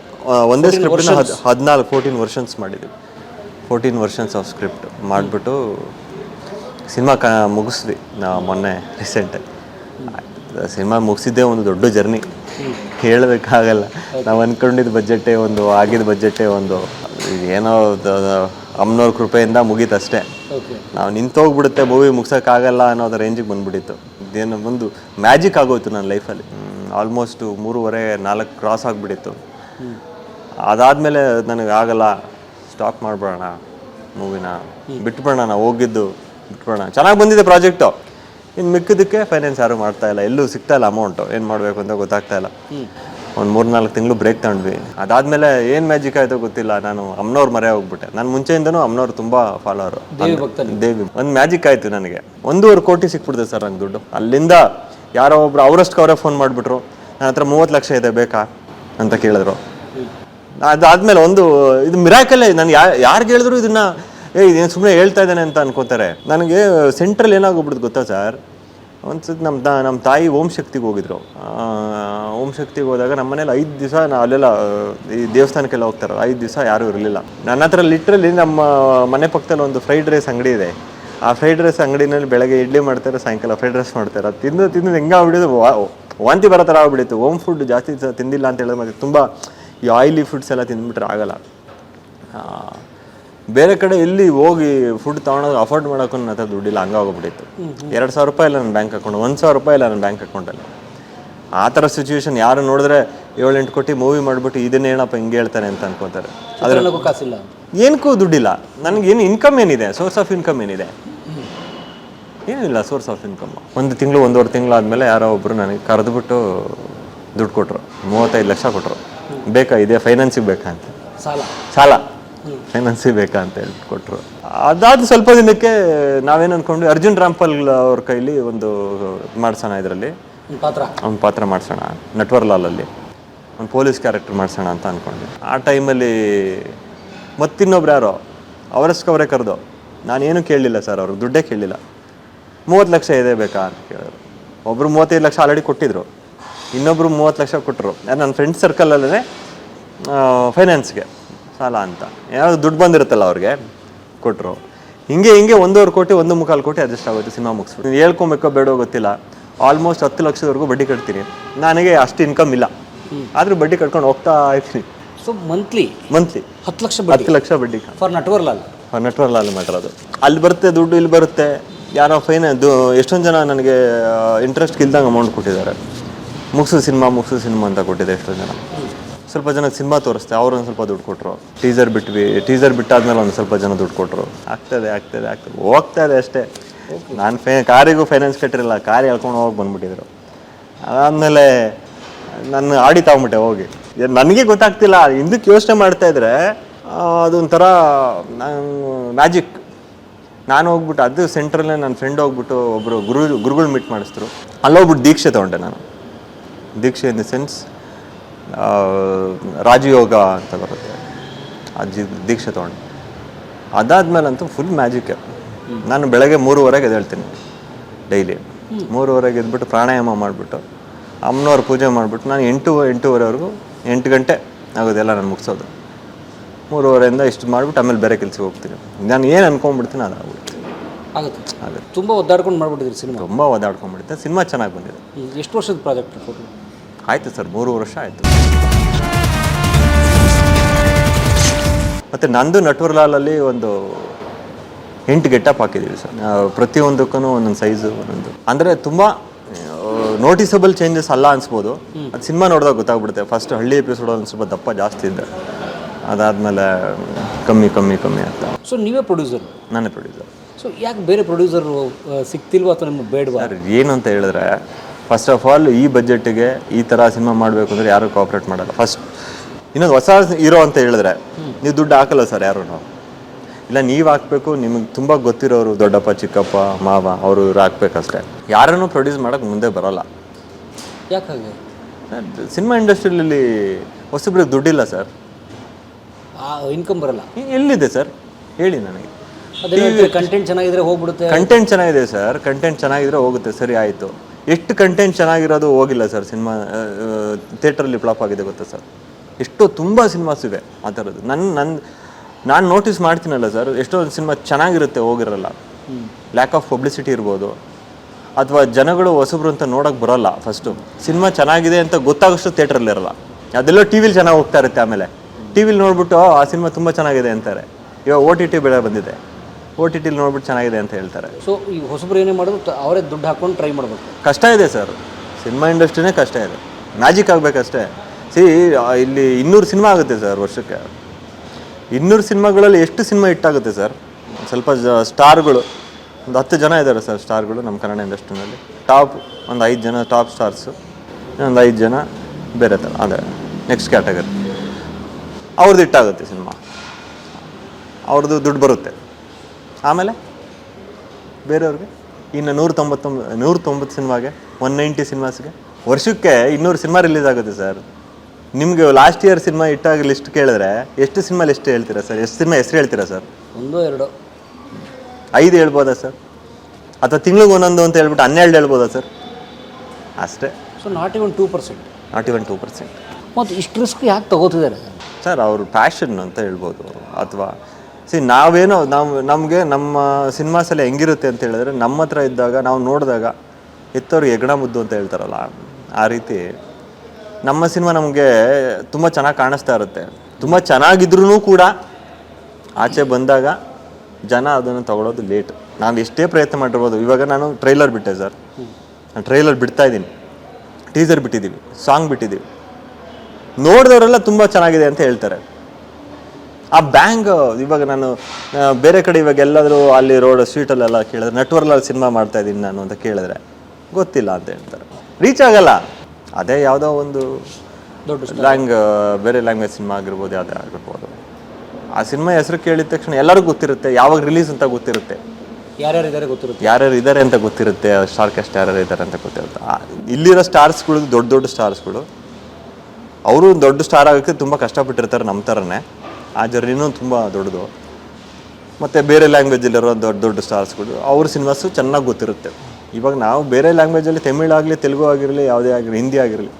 ಒಂದೇ ಸ್ಕ್ರಿಪ್ಟ್ ಹದ್ ಹದಿನಾಲ್ಕು ಫೋರ್ಟೀನ್ ವರ್ಷನ್ಸ್ ಮಾಡಿದ್ವಿ. ಫೋರ್ಟೀನ್ ವರ್ಷನ್ಸ್ ಆಫ್ ಸ್ಕ್ರಿಪ್ಟ್ ಮಾಡಿಬಿಟ್ಟು ಸಿನಿಮಾ ಕ ಮುಗಿಸ್ವಿ ನಾ ಮೊನ್ನೆ ರೀಸೆಂಟಾಗಿ ಸಿನಿಮಾ ಮುಗಿಸಿದ್ದೇ ಒಂದು ದೊಡ್ಡ ಜರ್ನಿ ಹೇಳಬೇಕಾಗಲ್ಲ. ನಾವು ಅಂದ್ಕೊಂಡಿದ್ದ ಬಜೆಟೇ ಒಂದು ಆಗಿದ್ದ ಬಜೆಟೇ ಒಂದು ಏನೋ ಅಮ್ಮನವ್ರ ಕೃಪೆಯಿಂದ ಮುಗೀತಷ್ಟೇ. ನಾವು ನಿಂತೋಗ್ಬಿಡುತ್ತೆ ಮೂವಿ ಮುಗ್ಸೋಕ್ಕಾಗಲ್ಲ ಅನ್ನೋದು ರೇಂಜಿಗೆ ಬಂದ್ಬಿಟ್ಟಿತ್ತು. ಇದೇನು ಒಂದು ಮ್ಯಾಜಿಕ್ ಆಗೋಯ್ತು ನನ್ನ ಲೈಫಲ್ಲಿ ಆಲ್ಮೋಸ್ಟ್ ಮೂರುವರೆ ನಾಲ್ಕು ಕ್ರಾಸ್ ಆಗಿಬಿಟ್ಟಿತ್ತು. ಅದಾದಮೇಲೆ ನನಗೆ ಆಗಲ್ಲ ಸ್ಟಾಪ್ ಮಾಡ್ಬಿಡೋಣ ಮೂವಿನ ಬಿಟ್ಬಿಡೋಣ ನಾವು ಹೋಗಿದ್ದು ಬಿಟ್ಬಿಡೋಣ. ಚೆನ್ನಾಗಿ ಬಂದಿದೆ ಪ್ರಾಜೆಕ್ಟು ಇನ್ನು ಮಿಕ್ಕಿದ್ದಕ್ಕೆ ಫೈನಾನ್ಸ್ ಯಾರು ಮಾಡ್ತಾ ಇಲ್ಲ ಎಲ್ಲೂ ಸಿಗ್ತಾ ಇಲ್ಲ ಅಮೌಂಟು ಏನು ಮಾಡಬೇಕು ಅಂತ ಗೊತ್ತಾಗ್ತಾ ಇಲ್ಲ. ಒಂದು ಮೂರು ನಾಲ್ಕು ತಿಂಗಳು ಬ್ರೇಕ್ ತಗೊಂಡ್ವಿ. ಅದಾದ್ಮೇಲೆ ಏನು ಮ್ಯಾಜಿಕ್ ಆಯಿತು ಗೊತ್ತಿಲ್ಲ. ನಾನು ಅಮ್ಮನವ್ರ ಮರೆ ಹೋಗ್ಬಿಟ್ಟೆ. ನಾನು ಮುಂಚೆಯಿಂದನೂ ಅಮ್ಮನವ್ರು ತುಂಬಾ ಫಾಲೋವರು ದೇವಿ ಒಂದು ಮ್ಯಾಜಿಕ್ ಆಯಿತು ನನಗೆ. ಒಂದೂವರೆ ಕೋಟಿ ಸಿಕ್ಬಿಡ್ತು ಸರ್ ನಂಗೆ ದುಡ್ಡು. ಅಲ್ಲಿಂದ ಯಾರೋ ಒಬ್ರು ಅವರಷ್ಟು ಅವರೇ ಫೋನ್ ಮಾಡಿಬಿಟ್ರು. ನನ್ನ ಹತ್ರ ಮೂವತ್ತು ಲಕ್ಷ ಇದೆ ಬೇಕಾ? ಅಂತ ಕೇಳಿದ್ರು. ಅದಾದ್ಮೇಲೆ ಒಂದು ಇದು ಮಿರಾಕಲ್ಲೇ ನಾನು ಯಾ ಯಾರಿಗೆ ಹೇಳಿದ್ರು ಇದನ್ನ ಏ ಇದೇನು ಸುಮ್ಮನೆ ಹೇಳ್ತಾ ಇದ್ದಾನೆ ಅಂತ ಅನ್ಕೋತಾರೆ. ನನಗೆ ಸೆಂಟ್ರಲ್ ಏನಾಗೋಗ್ಬಿಡ್ತು ಗೊತ್ತಾ ಸರ್? ಒಂದ್ಸತಿ ನಮ್ಮ ತಾ ನಮ್ಮ ತಾಯಿ ಓಂ ಶಕ್ತಿಗೆ ಹೋಗಿದ್ರು. ಓಂ ಶಕ್ತಿಗೆ ಹೋದಾಗ ನಮ್ಮ ಮನೇಲಿ ಐದು ದಿವಸ ನಾ ಅಲ್ಲೆಲ್ಲ, ಈ ದೇವಸ್ಥಾನಕ್ಕೆಲ್ಲ ಹೋಗ್ತಾರೆ ಐದು ದಿವಸ ಯಾರೂ ಇರಲಿಲ್ಲ. ನನ್ನ ಹತ್ರ ಲಿಟ್ರಲ್ಲಿ ನಮ್ಮ ಮನೆ ಪಕ್ಕದಲ್ಲಿ ಒಂದು ಫ್ರೈಡ್ ರೈಸ್ ಅಂಗಡಿ ಇದೆ. ಆ ಫ್ರೈಡ್ ರೈಸ್ ಅಂಗಡಿನಲ್ಲಿ ಬೆಳಗ್ಗೆ ಇಡ್ಲಿ ಮಾಡ್ತಾರೆ, ಸಾಯಂಕಾಲ ಫ್ರೈಡ್ ರೈಸ್ ಮಾಡ್ತಾರೆ. ಅದು ತಿಂದು ತಿಂದು ಹೆಂಗೆ ಆಗ್ಬಿಡಿದ್ರು ವಾಂತಿ ಬರೋ ಥರ ಆಗ್ಬಿಡಿತ್ತು ಓಮ್ ಫುಡ್ ಜಾಸ್ತಿ ತಿಂದಿಲ್ಲ ಅಂತ ಹೇಳಿದ್ರೆ ಮತ್ತೆ ತುಂಬ ಈ ಆಯಿಲಿ ಫುಡ್ಸ್ ಎಲ್ಲ ತಿಂದ್ಬಿಟ್ರೆ ಆಗಲ್ಲ. ಬೇರೆ ಕಡೆ ಇಲ್ಲಿ ಹೋಗಿ ಫುಡ್ ತೊಗೊಳೋದು ಅಫೋರ್ಡ್ ಮಾಡೋಕ್ಕೂ ನನ್ನ ಹತ್ರ ದುಡ್ಡಿಲ್ಲ ಹಂಗಾಗೋಗ್ಬಿಟ್ಟಿತ್ತು ಎರಡು ಸಾವಿರ ರೂಪಾಯಿ ಇಲ್ಲ ನನ್ನ ಬ್ಯಾಂಕ್ ಅಕೌಂಟ್ ಒಂದು ಸಾವಿರ ರೂಪಾಯಿ ಇಲ್ಲ ನನ್ನ ಬ್ಯಾಂಕ್ ಅಕೌಂಟಲ್ಲಿ ಆ ಥರ ಸಿಚುವೇಶನ್ ಯಾರು ನೋಡಿದ್ರೆ ಏಳೆಂಟು ಕೋಟಿ ಮೂವಿ ಮಾಡಿಬಿಟ್ಟು ಇದನ್ನೇನಪ್ಪ ಹಿಂಗೆ ಹೇಳ್ತಾನೆ ಅಂತ ಅನ್ಕೋತಾರೆ. ಅದರಲ್ಲೂ ಕಾಸಿಲ್ಲ. ಏನಕ್ಕೂ ದುಡ್ಡಿಲ್ಲ. ನನಗೇನು ಇನ್ಕಮ್ ಏನಿದೆ? ಸೋರ್ಸ್ ಆಫ್ ಇನ್ಕಮ್ ಏನಿದೆ? ಏನಿಲ್ಲ ಸೋರ್ಸ್ ಆಫ್ ಇನ್ಕಮ್ ಒಂದು ತಿಂಗಳು ಒಂದೂವರೆ ತಿಂಗಳು ಆದಮೇಲೆ ಯಾರೋ ಒಬ್ಬರು ನನಗೆ ಕರೆದುಬಿಟ್ಟು ದುಡ್ಡು ಕೊಟ್ಟರು ಮೂವತ್ತೈದು ಲಕ್ಷ ಕೊಟ್ಟರು ಬೇಕಾ ಇದೆ ಫೈನಾನ್ಸಿಗೆ ಬೇಕಾ ಅಂತ. ಸಾಲ. ಸಾಲ. ಫೈನಾನ್ಸಿಗೆ ಬೇಕಾ ಅಂತ ಹೇಳಿ ಕೊಟ್ಟರು ಅದಾದ ಸ್ವಲ್ಪ ದಿನಕ್ಕೆ ನಾವೇನು ಅಂದ್ಕೊಂಡ್ವಿ ಅರ್ಜುನ್ ರಾಮ್ಪಾಲ್ ಅವ್ರ ಕೈಲಿ ಒಂದು ಮಾಡ್ಸೋಣ ಇದರಲ್ಲಿ. ಪಾತ್ರ. ಅವ್ನ ಪಾತ್ರ ಮಾಡ್ಸೋಣ ನಟ್ವರ್ಲಾಲಲ್ಲಿ ಒಂದು ಪೊಲೀಸ್ ಕ್ಯಾರೆಕ್ಟರ್ ಮಾಡ್ಸೋಣ ಅಂತ ಅಂದ್ಕೊಂಡ್ವಿ ಆ ಟೈಮಲ್ಲಿ ಮತ್ತಿನ್ನೊಬ್ರು ಯಾರೋ ಅವರಸ್ಕವರೇ ಅವರೇ ಕರೆದು ನಾನೇನು ಕೇಳಲಿಲ್ಲ ಸರ್ ಅವರು ದುಡ್ಡೇ ಕೇಳಲಿಲ್ಲ ಮೂವತ್ತು ಲಕ್ಷ ಇದೆ ಬೇಕಾ ಅಂತ ಕೇಳಿದ್ರು. ಒಬ್ಬರು ಮೂವತ್ತೈದು ಲಕ್ಷ ಆಲ್ರೆಡಿ ಕೊಟ್ಟಿದ್ರು. ಇನ್ನೊಬ್ಬರು ಮೂವತ್ತು ಲಕ್ಷ ಕೊಟ್ಟರು ನನ್ನ ಫ್ರೆಂಡ್ ಸರ್ಕಲಲ್ಲೇ ಫೈನಾನ್ಸ್ಗೆ ಸಾಲ ಅಂತ. ಏನಾದರೂ ದುಡ್ಡು ಬಂದಿರುತ್ತಲ್ಲ ಅವ್ರಿಗೆ ಕೊಟ್ಟರು ಹಿಂಗೆ ಹಿಂಗೆ ಒಂದೂವರೆ ಕೋಟಿ ಒಂದು ಮುಕ್ಕಾಲು ಕೋಟಿ ಅಡ್ಜಸ್ಟ್ ಆಗುತ್ತೆ ಸಿನಿಮಾ ಮುಗಿಸ್ಬಿಟ್ಟು. ಹೇಳ್ಕೊಬೇಕೋ ಬೇಡೋ ಗೊತ್ತಿಲ್ಲ. ಆಲ್ಮೋಸ್ಟ್ ಹತ್ತು ಲಕ್ಷದವರೆಗೂ ಬಡ್ಡಿ ಕಟ್ತೀನಿ. ನನಗೆ ಅಷ್ಟು ಇನ್ಕಮ್ ಇಲ್ಲ. ಆದರೂ ಬಡ್ಡಿ ಕಟ್ಕೊಂಡು ಹೋಗ್ತಾ ಇರ್ತೀನಿ ಸೊ ಮಂತ್ಲಿ ಮಂತ್ಲಿ ಹತ್ತು ಲಕ್ಷ ಹತ್ತು ಲಕ್ಷ ಬಡ್ಡಿ ಫಾರ್ ನಟ್ವರ್ಲಾಲ್ ನಟ್ವರ್ಲಾಲ್ ಅದು. ಅಲ್ಲಿ ಬರುತ್ತೆ ದುಡ್ಡು ಇಲ್ಲಿ ಬರುತ್ತೆ. ಯಾರೋ ಫೈನ್ ಎಷ್ಟೊಂದು ಜನ ನನಗೆ ಇಂಟ್ರೆಸ್ಟ್ ಇಲ್ದಂಗೆ ಅಮೌಂಟ್ ಕೊಟ್ಟಿದ್ದಾರೆ. ಮುಗಿಸು ಸಿನಿಮಾ ಮುಗಿಸು ಸಿನಿಮಾ ಅಂತ ಕೊಟ್ಟಿದೆ ಎಷ್ಟೊಂದು ಜನ. ಸ್ವಲ್ಪ ಜನ ಸಿನಿಮಾ ತೋರಿಸ್ತೆ ಅವ್ರೊಂದು ಸ್ವಲ್ಪ ದುಡ್ಡು ಕೊಟ್ಟರು ಟೀಸರ್ ಬಿಟ್ವಿ ಟೀಸರ್ ಬಿಟ್ಟಾದ್ಮೇಲೆ ಒಂದು ಸ್ವಲ್ಪ ಜನ ದುಡ್ಡು ಕೊಟ್ಟರು ಆಗ್ತದೆ ಆಗ್ತದೆ ಆಗ್ತದೆ. ಹೋಗ್ತಾ ಇದೆ ಅಷ್ಟೇ. ನಾನು ಫೈ ಕಾರಿಗೂ ಫೈನಾನ್ಸ್ ಕಟ್ಟಿರಲ್ಲ ಕಾರ್ ಹೇಳ್ಕೊಂಡು ಹೋಗಿ ಬಂದ್ಬಿಟ್ಟಿದ್ರು. ಅದಾದಮೇಲೆ ನನ್ನ ಆಡಿ ತಗೊಂಬಿಟ್ಟೆ ಹೋಗಿ. ನನಗೆ ಗೊತ್ತಾಗ್ತಿಲ್ಲ ಹಿಂದಕ್ಕೆ ಯೋಚನೆ ಮಾಡ್ತಾ ಇದ್ರೆ ಅದೊಂಥರ ಮ್ಯಾಜಿಕ್ ನಾನು ಹೋಗ್ಬಿಟ್ಟು ಅದು ಸೆಂಟ್ರಲ್ಲೇ ನನ್ನ ಫ್ರೆಂಡ್ ಹೋಗ್ಬಿಟ್ಟು ಒಬ್ಬರು ಗುರು ಗುರುಗಳು ಮೀಟ್ ಮಾಡಿಸಿದ್ರು. ಅಲ್ಲೋಗ್ಬಿಟ್ಟು ದೀಕ್ಷೆ ತೊಗೊಂಡೆ ನಾನು. ದೀಕ್ಷೆ ಇನ್ ದ ಸೆನ್ಸ್ ರಾಜಯೋಗ ಅಂತ ಬರುತ್ತೆ. ಅಜ್ಜಿ ದೀಕ್ಷೆ ತೊಗೊಂಡು. ಅದಾದ್ಮೇಲಂತೂ ಫುಲ್ ಮ್ಯಾಜಿಕ್ ನಾನು ಬೆಳಗ್ಗೆ ಮೂರುವರೆಗೆ ಎದ್ದೇಳ್ತೀನಿ ಡೈಲಿ ಮೂರುವರೆಗೆ ಎದ್ಬಿಟ್ಟು ಪ್ರಾಣಾಯಾಮ ಮಾಡಿಬಿಟ್ಟು ಅಮ್ಮನವ್ರ ಪೂಜೆ ಮಾಡಿಬಿಟ್ಟು ನಾನು ಎಂಟು ಎಂಟೂವರೆವರೆಗೂ ಎಂಟು ಗಂಟೆ ಆಗೋದೆಲ್ಲ ನಾನು ಮುಗಿಸೋದು. ಮೂರುವರೆಯಿಂದ ಇಷ್ಟು ಮಾಡಿಬಿಟ್ಟು ಆಮೇಲೆ ಬೇರೆ ಕೆಲಸಕ್ಕೆ ಹೋಗ್ತೀನಿ. ನಾನು ಏನು ಅನ್ಕೊಂಡ್ಬಿಡ್ತೀನಿ ಅದಾಗ್ಬಿಡುತ್ತೆ ಆಗುತ್ತೆ. ಆಗುತ್ತೆ. ತುಂಬ ಒದ್ದಾಡ್ಕೊಂಡು ಮಾಡ್ಬಿಟ್ಟಿದ್ರಿ ಸಿನಿಮಾ. ತುಂಬ ಒದ್ದಾಡ್ಕೊಂಡ್ಬಿಡುತ್ತೆ. ಸಿನಿಮಾ ಚೆನ್ನಾಗಿ ಬಂದಿದೆ. ಎಷ್ಟು ವರ್ಷದ ಪ್ರಾಜೆಕ್ಟ್ ಆಯಿತು ಸರ್ ಮೂರು ವರ್ಷ ಆಯಿತು. ಮತ್ತು ನಂದು ನಟ್ವರ್ಲಾಲಲ್ಲಿ ಒಂದು ಎಂಟು ಗೆಟಪ್ ಹಾಕಿದ್ದೀವಿ ಸರ್. ಪ್ರತಿಯೊಂದಕ್ಕೂ ಒಂದೊಂದು ಸೈಜು ಒಂದೊಂದು. ಅಂದರೆ ತುಂಬ ನೋಟಿಸಬಲ್ ಚೇಂಜಸ್ ಅಲ್ಲ ಅನ್ಸ್ಬೋದು. ಅದು ಸಿನಿಮಾ ನೋಡಿದಾಗ ಗೊತ್ತಾಗ್ಬಿಡುತ್ತೆ. ಫಸ್ಟ್ ಹಳ್ಳಿ ಎಪಿಸೋಡ್ ಒಂದು ಸ್ವಲ್ಪ ದಪ್ಪ ಜಾಸ್ತಿ ಇದ್ದೆ ಅದಾದಮೇಲೆ ಕಮ್ಮಿ ಕಮ್ಮಿ ಕಮ್ಮಿ ಅಂತ. ಸೊ ನೀವೇ ಪ್ರೊಡ್ಯೂಸರ್ ನಾನೇ ಪ್ರೊಡ್ಯೂಸರ್ ಸೊ ಯಾಕೆ ಬೇರೆ ಪ್ರೊಡ್ಯೂಸರ್ ಸಿಗ್ತಿಲ್ವಾ ಅಥವಾ ನಿಮ್ಗೆ ಬೇಡವಾ? ಏನು ಅಂತ ಹೇಳಿದ್ರೆ ಫಸ್ಟ್ ಆಫ್ ಆಲ್ ಈ ಬಜೆಟ್ಗೆ ಈ ಥರ ಸಿನಿಮಾ ಮಾಡಬೇಕು ಅಂದರೆ ಯಾರು ಕೋಆಪ್ರೇಟ್ ಮಾಡಲ್ಲ. ಫಸ್ಟ್ ಇನ್ನೊಂದು ಹೊಸ ಹೀರೋ ಅಂತ ಹೇಳಿದ್ರೆ ನೀವು ದುಡ್ಡು ಹಾಕಲ್ಲ ಸರ್ ಯಾರು ಇಲ್ಲ ನೀವು ಹಾಕಬೇಕು ನಿಮಗೆ ತುಂಬ ಗೊತ್ತಿರೋರು ದೊಡ್ಡಪ್ಪ ಚಿಕ್ಕಪ್ಪ ಮಾವ ಅವರು ಇವ್ರು ಹಾಕ್ಬೇಕಷ್ಟೇ. ಯಾರನ್ನು ಪ್ರೊಡ್ಯೂಸ್ ಮಾಡೋಕ್ಕೆ ಮುಂದೆ ಬರೋಲ್ಲ. ಯಾಕಾಗಿ ಸಿನಿಮಾ ಇಂಡಸ್ಟ್ರಿಯಲ್ಲಿ ಹೊಸಬ್ರಿಗೆ ದುಡ್ಡಿಲ್ಲ ಸರ್ ಆ ಇನ್ಕಮ್ ಬರಲ್ಲ. ಎಲ್ಲಿದೆ ಸರ್ ಹೇಳಿ ನನಗೆ. ಕಂಟೆಂಟ್ ಚೆನ್ನಾಗಿದ್ರೆ ಹೋಗ್ಬಿಡುತ್ತೆ. ಕಂಟೆಂಟ್ ಚೆನ್ನಾಗಿದೆ ಸರ್ ಕಂಟೆಂಟ್ ಚೆನ್ನಾಗಿದ್ರೆ ಹೋಗುತ್ತೆ. ಸರಿ ಆಯಿತು. ಎಷ್ಟು ಕಂಟೆಂಟ್ ಚೆನ್ನಾಗಿರೋದು ಹೋಗಿಲ್ಲ ಸರ್ ಸಿನಿಮಾ ಥಿಯೇಟ್ರಲ್ಲಿ ಫ್ಲಾಪ್ ಆಗಿದೆ ಗೊತ್ತಾ ಸರ್ ಎಷ್ಟೋ ತುಂಬ ಸಿನಿಮಾಸ್ ಇವೆ ಆ ಥರದ್ದು. ನನ್ನ ನನ್ನ ನಾನು ನೋಟಿಸ್ ಮಾಡ್ತೀನಲ್ಲ ಸರ್ ಎಷ್ಟೋ ಸಿನಿಮಾ ಚೆನ್ನಾಗಿರುತ್ತೆ ಹೋಗಿರಲ್ಲ. ಲ್ಯಾಕ್ ಆಫ್ ಪಬ್ಲಿಸಿಟಿ ಇರ್ಬೋದು. ಅಥವಾ ಜನಗಳು ಹೊಸಬ್ರು ಅಂತ ನೋಡೋಕೆ ಬರೋಲ್ಲ ಫಸ್ಟು ಸಿನಿಮಾ ಚೆನ್ನಾಗಿದೆ ಅಂತ ಗೊತ್ತಾಗೋಷ್ಟು ಥಿಯೇಟ್ರಲ್ಲಿ ಇರಲ್ಲ. ಅದೆಲ್ಲೋ ಟಿ ವಿಲಿ ಚೆನ್ನಾಗಿ ಹೋಗ್ತಾ ಇರುತ್ತೆ ಆಮೇಲೆ. ಟಿ ವಿಲಿ ನೋಡ್ಬಿಟ್ಟು "ಆ, ಆ ಸಿನಿಮಾ ತುಂಬ ಚೆನ್ನಾಗಿದೆ ಅಂತಾರೆ. ಇವಾಗ ಓ ಟಿ ಟಿ ಬೆಳೆ ಬಂದಿದೆ. ಓ ಟಿ ಟಿಲಿ ನೋಡ್ಬಿಟ್ಟು ಚೆನ್ನಾಗಿದೆ ಅಂತ ಹೇಳ್ತಾರೆ. ಸೊ ಈ ಹೊಸಬ್ರು ಏನೇ ಮಾಡಿದ್ರು ತ- ಅವರೇ ದುಡ್ಡು ಹಾಕೊಂಡು ಟ್ರೈ ಮಾಡಬೇಕು. ಕಷ್ಟ ಇದೆ ಸರ್. ಸಿನಿಮಾ ಇಂಡಸ್ಟ್ರಿನೇ ಕಷ್ಟ ಇದೆ. ಮ್ಯಾಜಿಕ್ ಆಗಬೇಕಷ್ಟೇ. ಸಿ ಇಲ್ಲಿ ಇನ್ನೂರು ಸಿನಿಮಾ ಆಗುತ್ತೆ ಸರ್ ವರ್ಷಕ್ಕೆ. ಇನ್ನೂರು ಸಿನಿಮಾಗಳಲ್ಲಿ ಎಷ್ಟು ಸಿನಿಮಾ ಇಟ್ಟಾಗುತ್ತೆ ಸರ್? ಸ್ವಲ್ಪ ಜ ಸ್ಟಾರ್ಗಳು. ಒಂದು ಹತ್ತು ಜನ ಇದ್ದಾರೆ ಸರ್ ಸ್ಟಾರ್ಗಳು ನಮ್ಮ ಕನ್ನಡ ಇಂಡಸ್ಟ್ರಿನಲ್ಲಿ. ಟಾಪ್ ಒಂದು ಐದು ಜನ ಟಾಪ್ ಸ್ಟಾರ್ಸು ಒಂದು ಐದು ಜನ ಬೇರೆ ಥರ ಅದೇ ನೆಕ್ಸ್ಟ್ ಕ್ಯಾಟಗರಿ ಅವ್ರದ್ದು ಇಟ್ಟಾಗುತ್ತೆ ಸಿನಿಮಾ. ಅವ್ರದ್ದು ದುಡ್ಡು ಬರುತ್ತೆ. ಆಮೇಲೆ ಬೇರೆಯವ್ರಿಗೆ? ಇನ್ನು ನೂರ ತೊಂಬತ್ತೊಂಬ ನೂರ ತೊಂಬತ್ತು ಸಿನಿಮಾಗೆ ಒನ್ ನೈಂಟಿ ಸಿನಿಮಾಸ್ಗೆ. ವರ್ಷಕ್ಕೆ ಇನ್ನೂರು ಸಿನಿಮಾ ರಿಲೀಸ್ ಆಗುತ್ತೆ ಸರ್. ನಿಮಗೆ ಲಾಸ್ಟ್ ಇಯರ್ ಸಿನಿಮಾ ಇಟ್ಟಾಗ ಲಿಸ್ಟ್ ಕೇಳಿದ್ರೆ ಎಷ್ಟು ಸಿನಿಮಾ ಲಿಸ್ಟ್ ಹೇಳ್ತೀರಾ ಸರ್? ಎಷ್ಟು ಸಿನಿಮಾ ಹೆಸರು ಹೇಳ್ತೀರಾ ಸರ್? ಒಂದು ಎರಡು. ಐದು ಹೇಳ್ಬೋದಾ ಸರ್? ಅಥವಾ ತಿಂಗ್ಳಿಗೆ ಒಂದೊಂದು ಅಂತ ಹೇಳ್ಬಿಟ್ಟು ಹನ್ನೆರಡು ಹೇಳ್ಬೋದಾ ಸರ್? ಅಷ್ಟೇ. So not even two percent not even two percent ಮತ್ತು ಇಷ್ಟು ರಿಸ್ಕ್ ಯಾಕೆ ತಗೋತಿದ್ದಾರೆ? ಸರ್ ಅವ್ರ ಪ್ಯಾಷನ್ ಅಂತ ಹೇಳ್ಬೋದು. ಅಥವಾ ಸಿ ನಾವೇನೋ, ನಾವು, ನಮಗೆ ನಮ್ಮ ಸಿನಿಮಾಸ್ ಎಲ್ಲ ಹೆಂಗಿರುತ್ತೆ ಅಂತ ಹೇಳಿದ್ರೆ, ನಮ್ಮ ಹತ್ರ ಇದ್ದಾಗ, ನಾವು ನೋಡಿದಾಗ, ಎತ್ತೋರು ಹೆಗ್ಣ ಮುದ್ದು ಅಂತ ಹೇಳ್ತಾರಲ್ಲ, ಆ ರೀತಿ. ನಮ್ಮ ಸಿನಿಮಾ ನಮಗೆ ತುಂಬ ಚೆನ್ನಾಗಿ ಕಾಣಿಸ್ತಾ ಇರುತ್ತೆ. ತುಂಬ ಚೆನ್ನಾಗಿದ್ರೂ ಕೂಡ ಆಚೆ ಬಂದಾಗ ಜನ ಅದನ್ನು ತಗೊಳ್ಳೋದು ಲೇಟ್ ನಾನು ಎಷ್ಟೇ ಪ್ರಯತ್ನ ಮಾಡಿರ್ಬೋದು. ಇವಾಗ ನಾನು ಟ್ರೈಲರ್ ಬಿಟ್ಟೆ ಸರ್ ನಾನು ಟ್ರೈಲರ್ ಬಿಡ್ತಾ ಇದ್ದೀನಿ. ಟೀಸರ್ ಬಿಟ್ಟಿದ್ದೀವಿ. ಸಾಂಗ್ ಬಿಟ್ಟಿದ್ದೀವಿ. ನೋಡಿದವರೆಲ್ಲ ತುಂಬ ಚೆನ್ನಾಗಿದೆ ಅಂತ ಹೇಳ್ತಾರೆ. ಆ ಬ್ಯಾಂಗ್ ಇವಾಗ ನಾನು ಆ, ಬೇರೆ ಕಡೆ ಇವಾಗ ಎಲ್ಲಾದರೂ ಅಲ್ಲಿ ರೋಡ್ ಸ್ಟ್ರೀಟಲ್ಲೆಲ್ಲ ಕೇಳಿದ್ರೆ ನೆಟ್ವರ್ಲಲ್ಲಿ ಸಿನಿಮಾ ಮಾಡ್ತಾ ಇದ್ದೀನಿ ನಾನು ಅಂತ ಕೇಳಿದ್ರೆ ಗೊತ್ತಿಲ್ಲ ಅಂತ ಹೇಳ್ತಾರೆ. ರೀಚ್ ಆಗಲ್ಲ. ಅದೇ ಯಾವುದೋ ಒಂದು ದೊಡ್ಡ ಲ್ಯಾಂಗ್ ಬೇರೆ ಲ್ಯಾಂಗ್ವೇಜ್ ಸಿನಿಮಾ ಆಗಿರ್ಬೋದು ಯಾವುದೇ ಆಗಿರ್ಬೋದು. ಆ ಸಿನಿಮಾ ಹೆಸರು ಕೇಳಿದ ತಕ್ಷಣ ಎಲ್ಲರಿಗೂ ಗೊತ್ತಿರುತ್ತೆ ಯಾವಾಗ ರಿಲೀಸ್ ಅಂತ ಗೊತ್ತಿರುತ್ತೆ. ಯಾರ್ಯಾರು ಇದ್ದಾರೆ ಗೊತ್ತಿರುತ್ತೆ? ಯಾರ್ಯಾರು ಇದ್ದಾರೆ ಅಂತ ಗೊತ್ತಿರುತ್ತೆ ಸ್ಟಾರ್ ಕ್ಯಾಸ್ಟ್ ಯಾರ್ಯಾರು ಇದ್ದಾರೆ ಅಂತ ಗೊತ್ತಿರುತ್ತೆ. ಆ, ಇಲ್ಲಿರೋ ಸ್ಟಾರ್ಸ್ಗಳು ದೊಡ್ಡ ದೊಡ್ಡ ಸ್ಟಾರ್ಸ್ಗಳು ಅವರು ದೊಡ್ಡ ಸ್ಟಾರ್ ಆಗೋಕ್ಕೆ ತುಂಬ ಕಷ್ಟಪಟ್ಟಿರ್ತಾರೆ ನಮ್ಮ ಥರನೇ. ಆ ಜರ್ನಿನೂ ತುಂಬ ದೊಡ್ಡದು. ಮತ್ತು ಬೇರೆ ಲ್ಯಾಂಗ್ವೇಜಲ್ಲಿರೋ ದೊಡ್ಡ ದೊಡ್ಡ ಸ್ಟಾರ್ಸ್ಗಳು ಅವ್ರ ಸಿನಿಮಾಸು ಚೆನ್ನಾಗಿ ಗೊತ್ತಿರುತ್ತೆ. ಇವಾಗ ನಾವು ಬೇರೆ ಲ್ಯಾಂಗ್ವೇಜಲ್ಲಿ ತಮಿಳ್ ಆಗಲಿ, ತೆಲುಗು ಆಗಿರಲಿ, ಯಾವುದೇ ಆಗಿರಲಿ ಹಿಂದಿ ಆಗಿರಲಿ,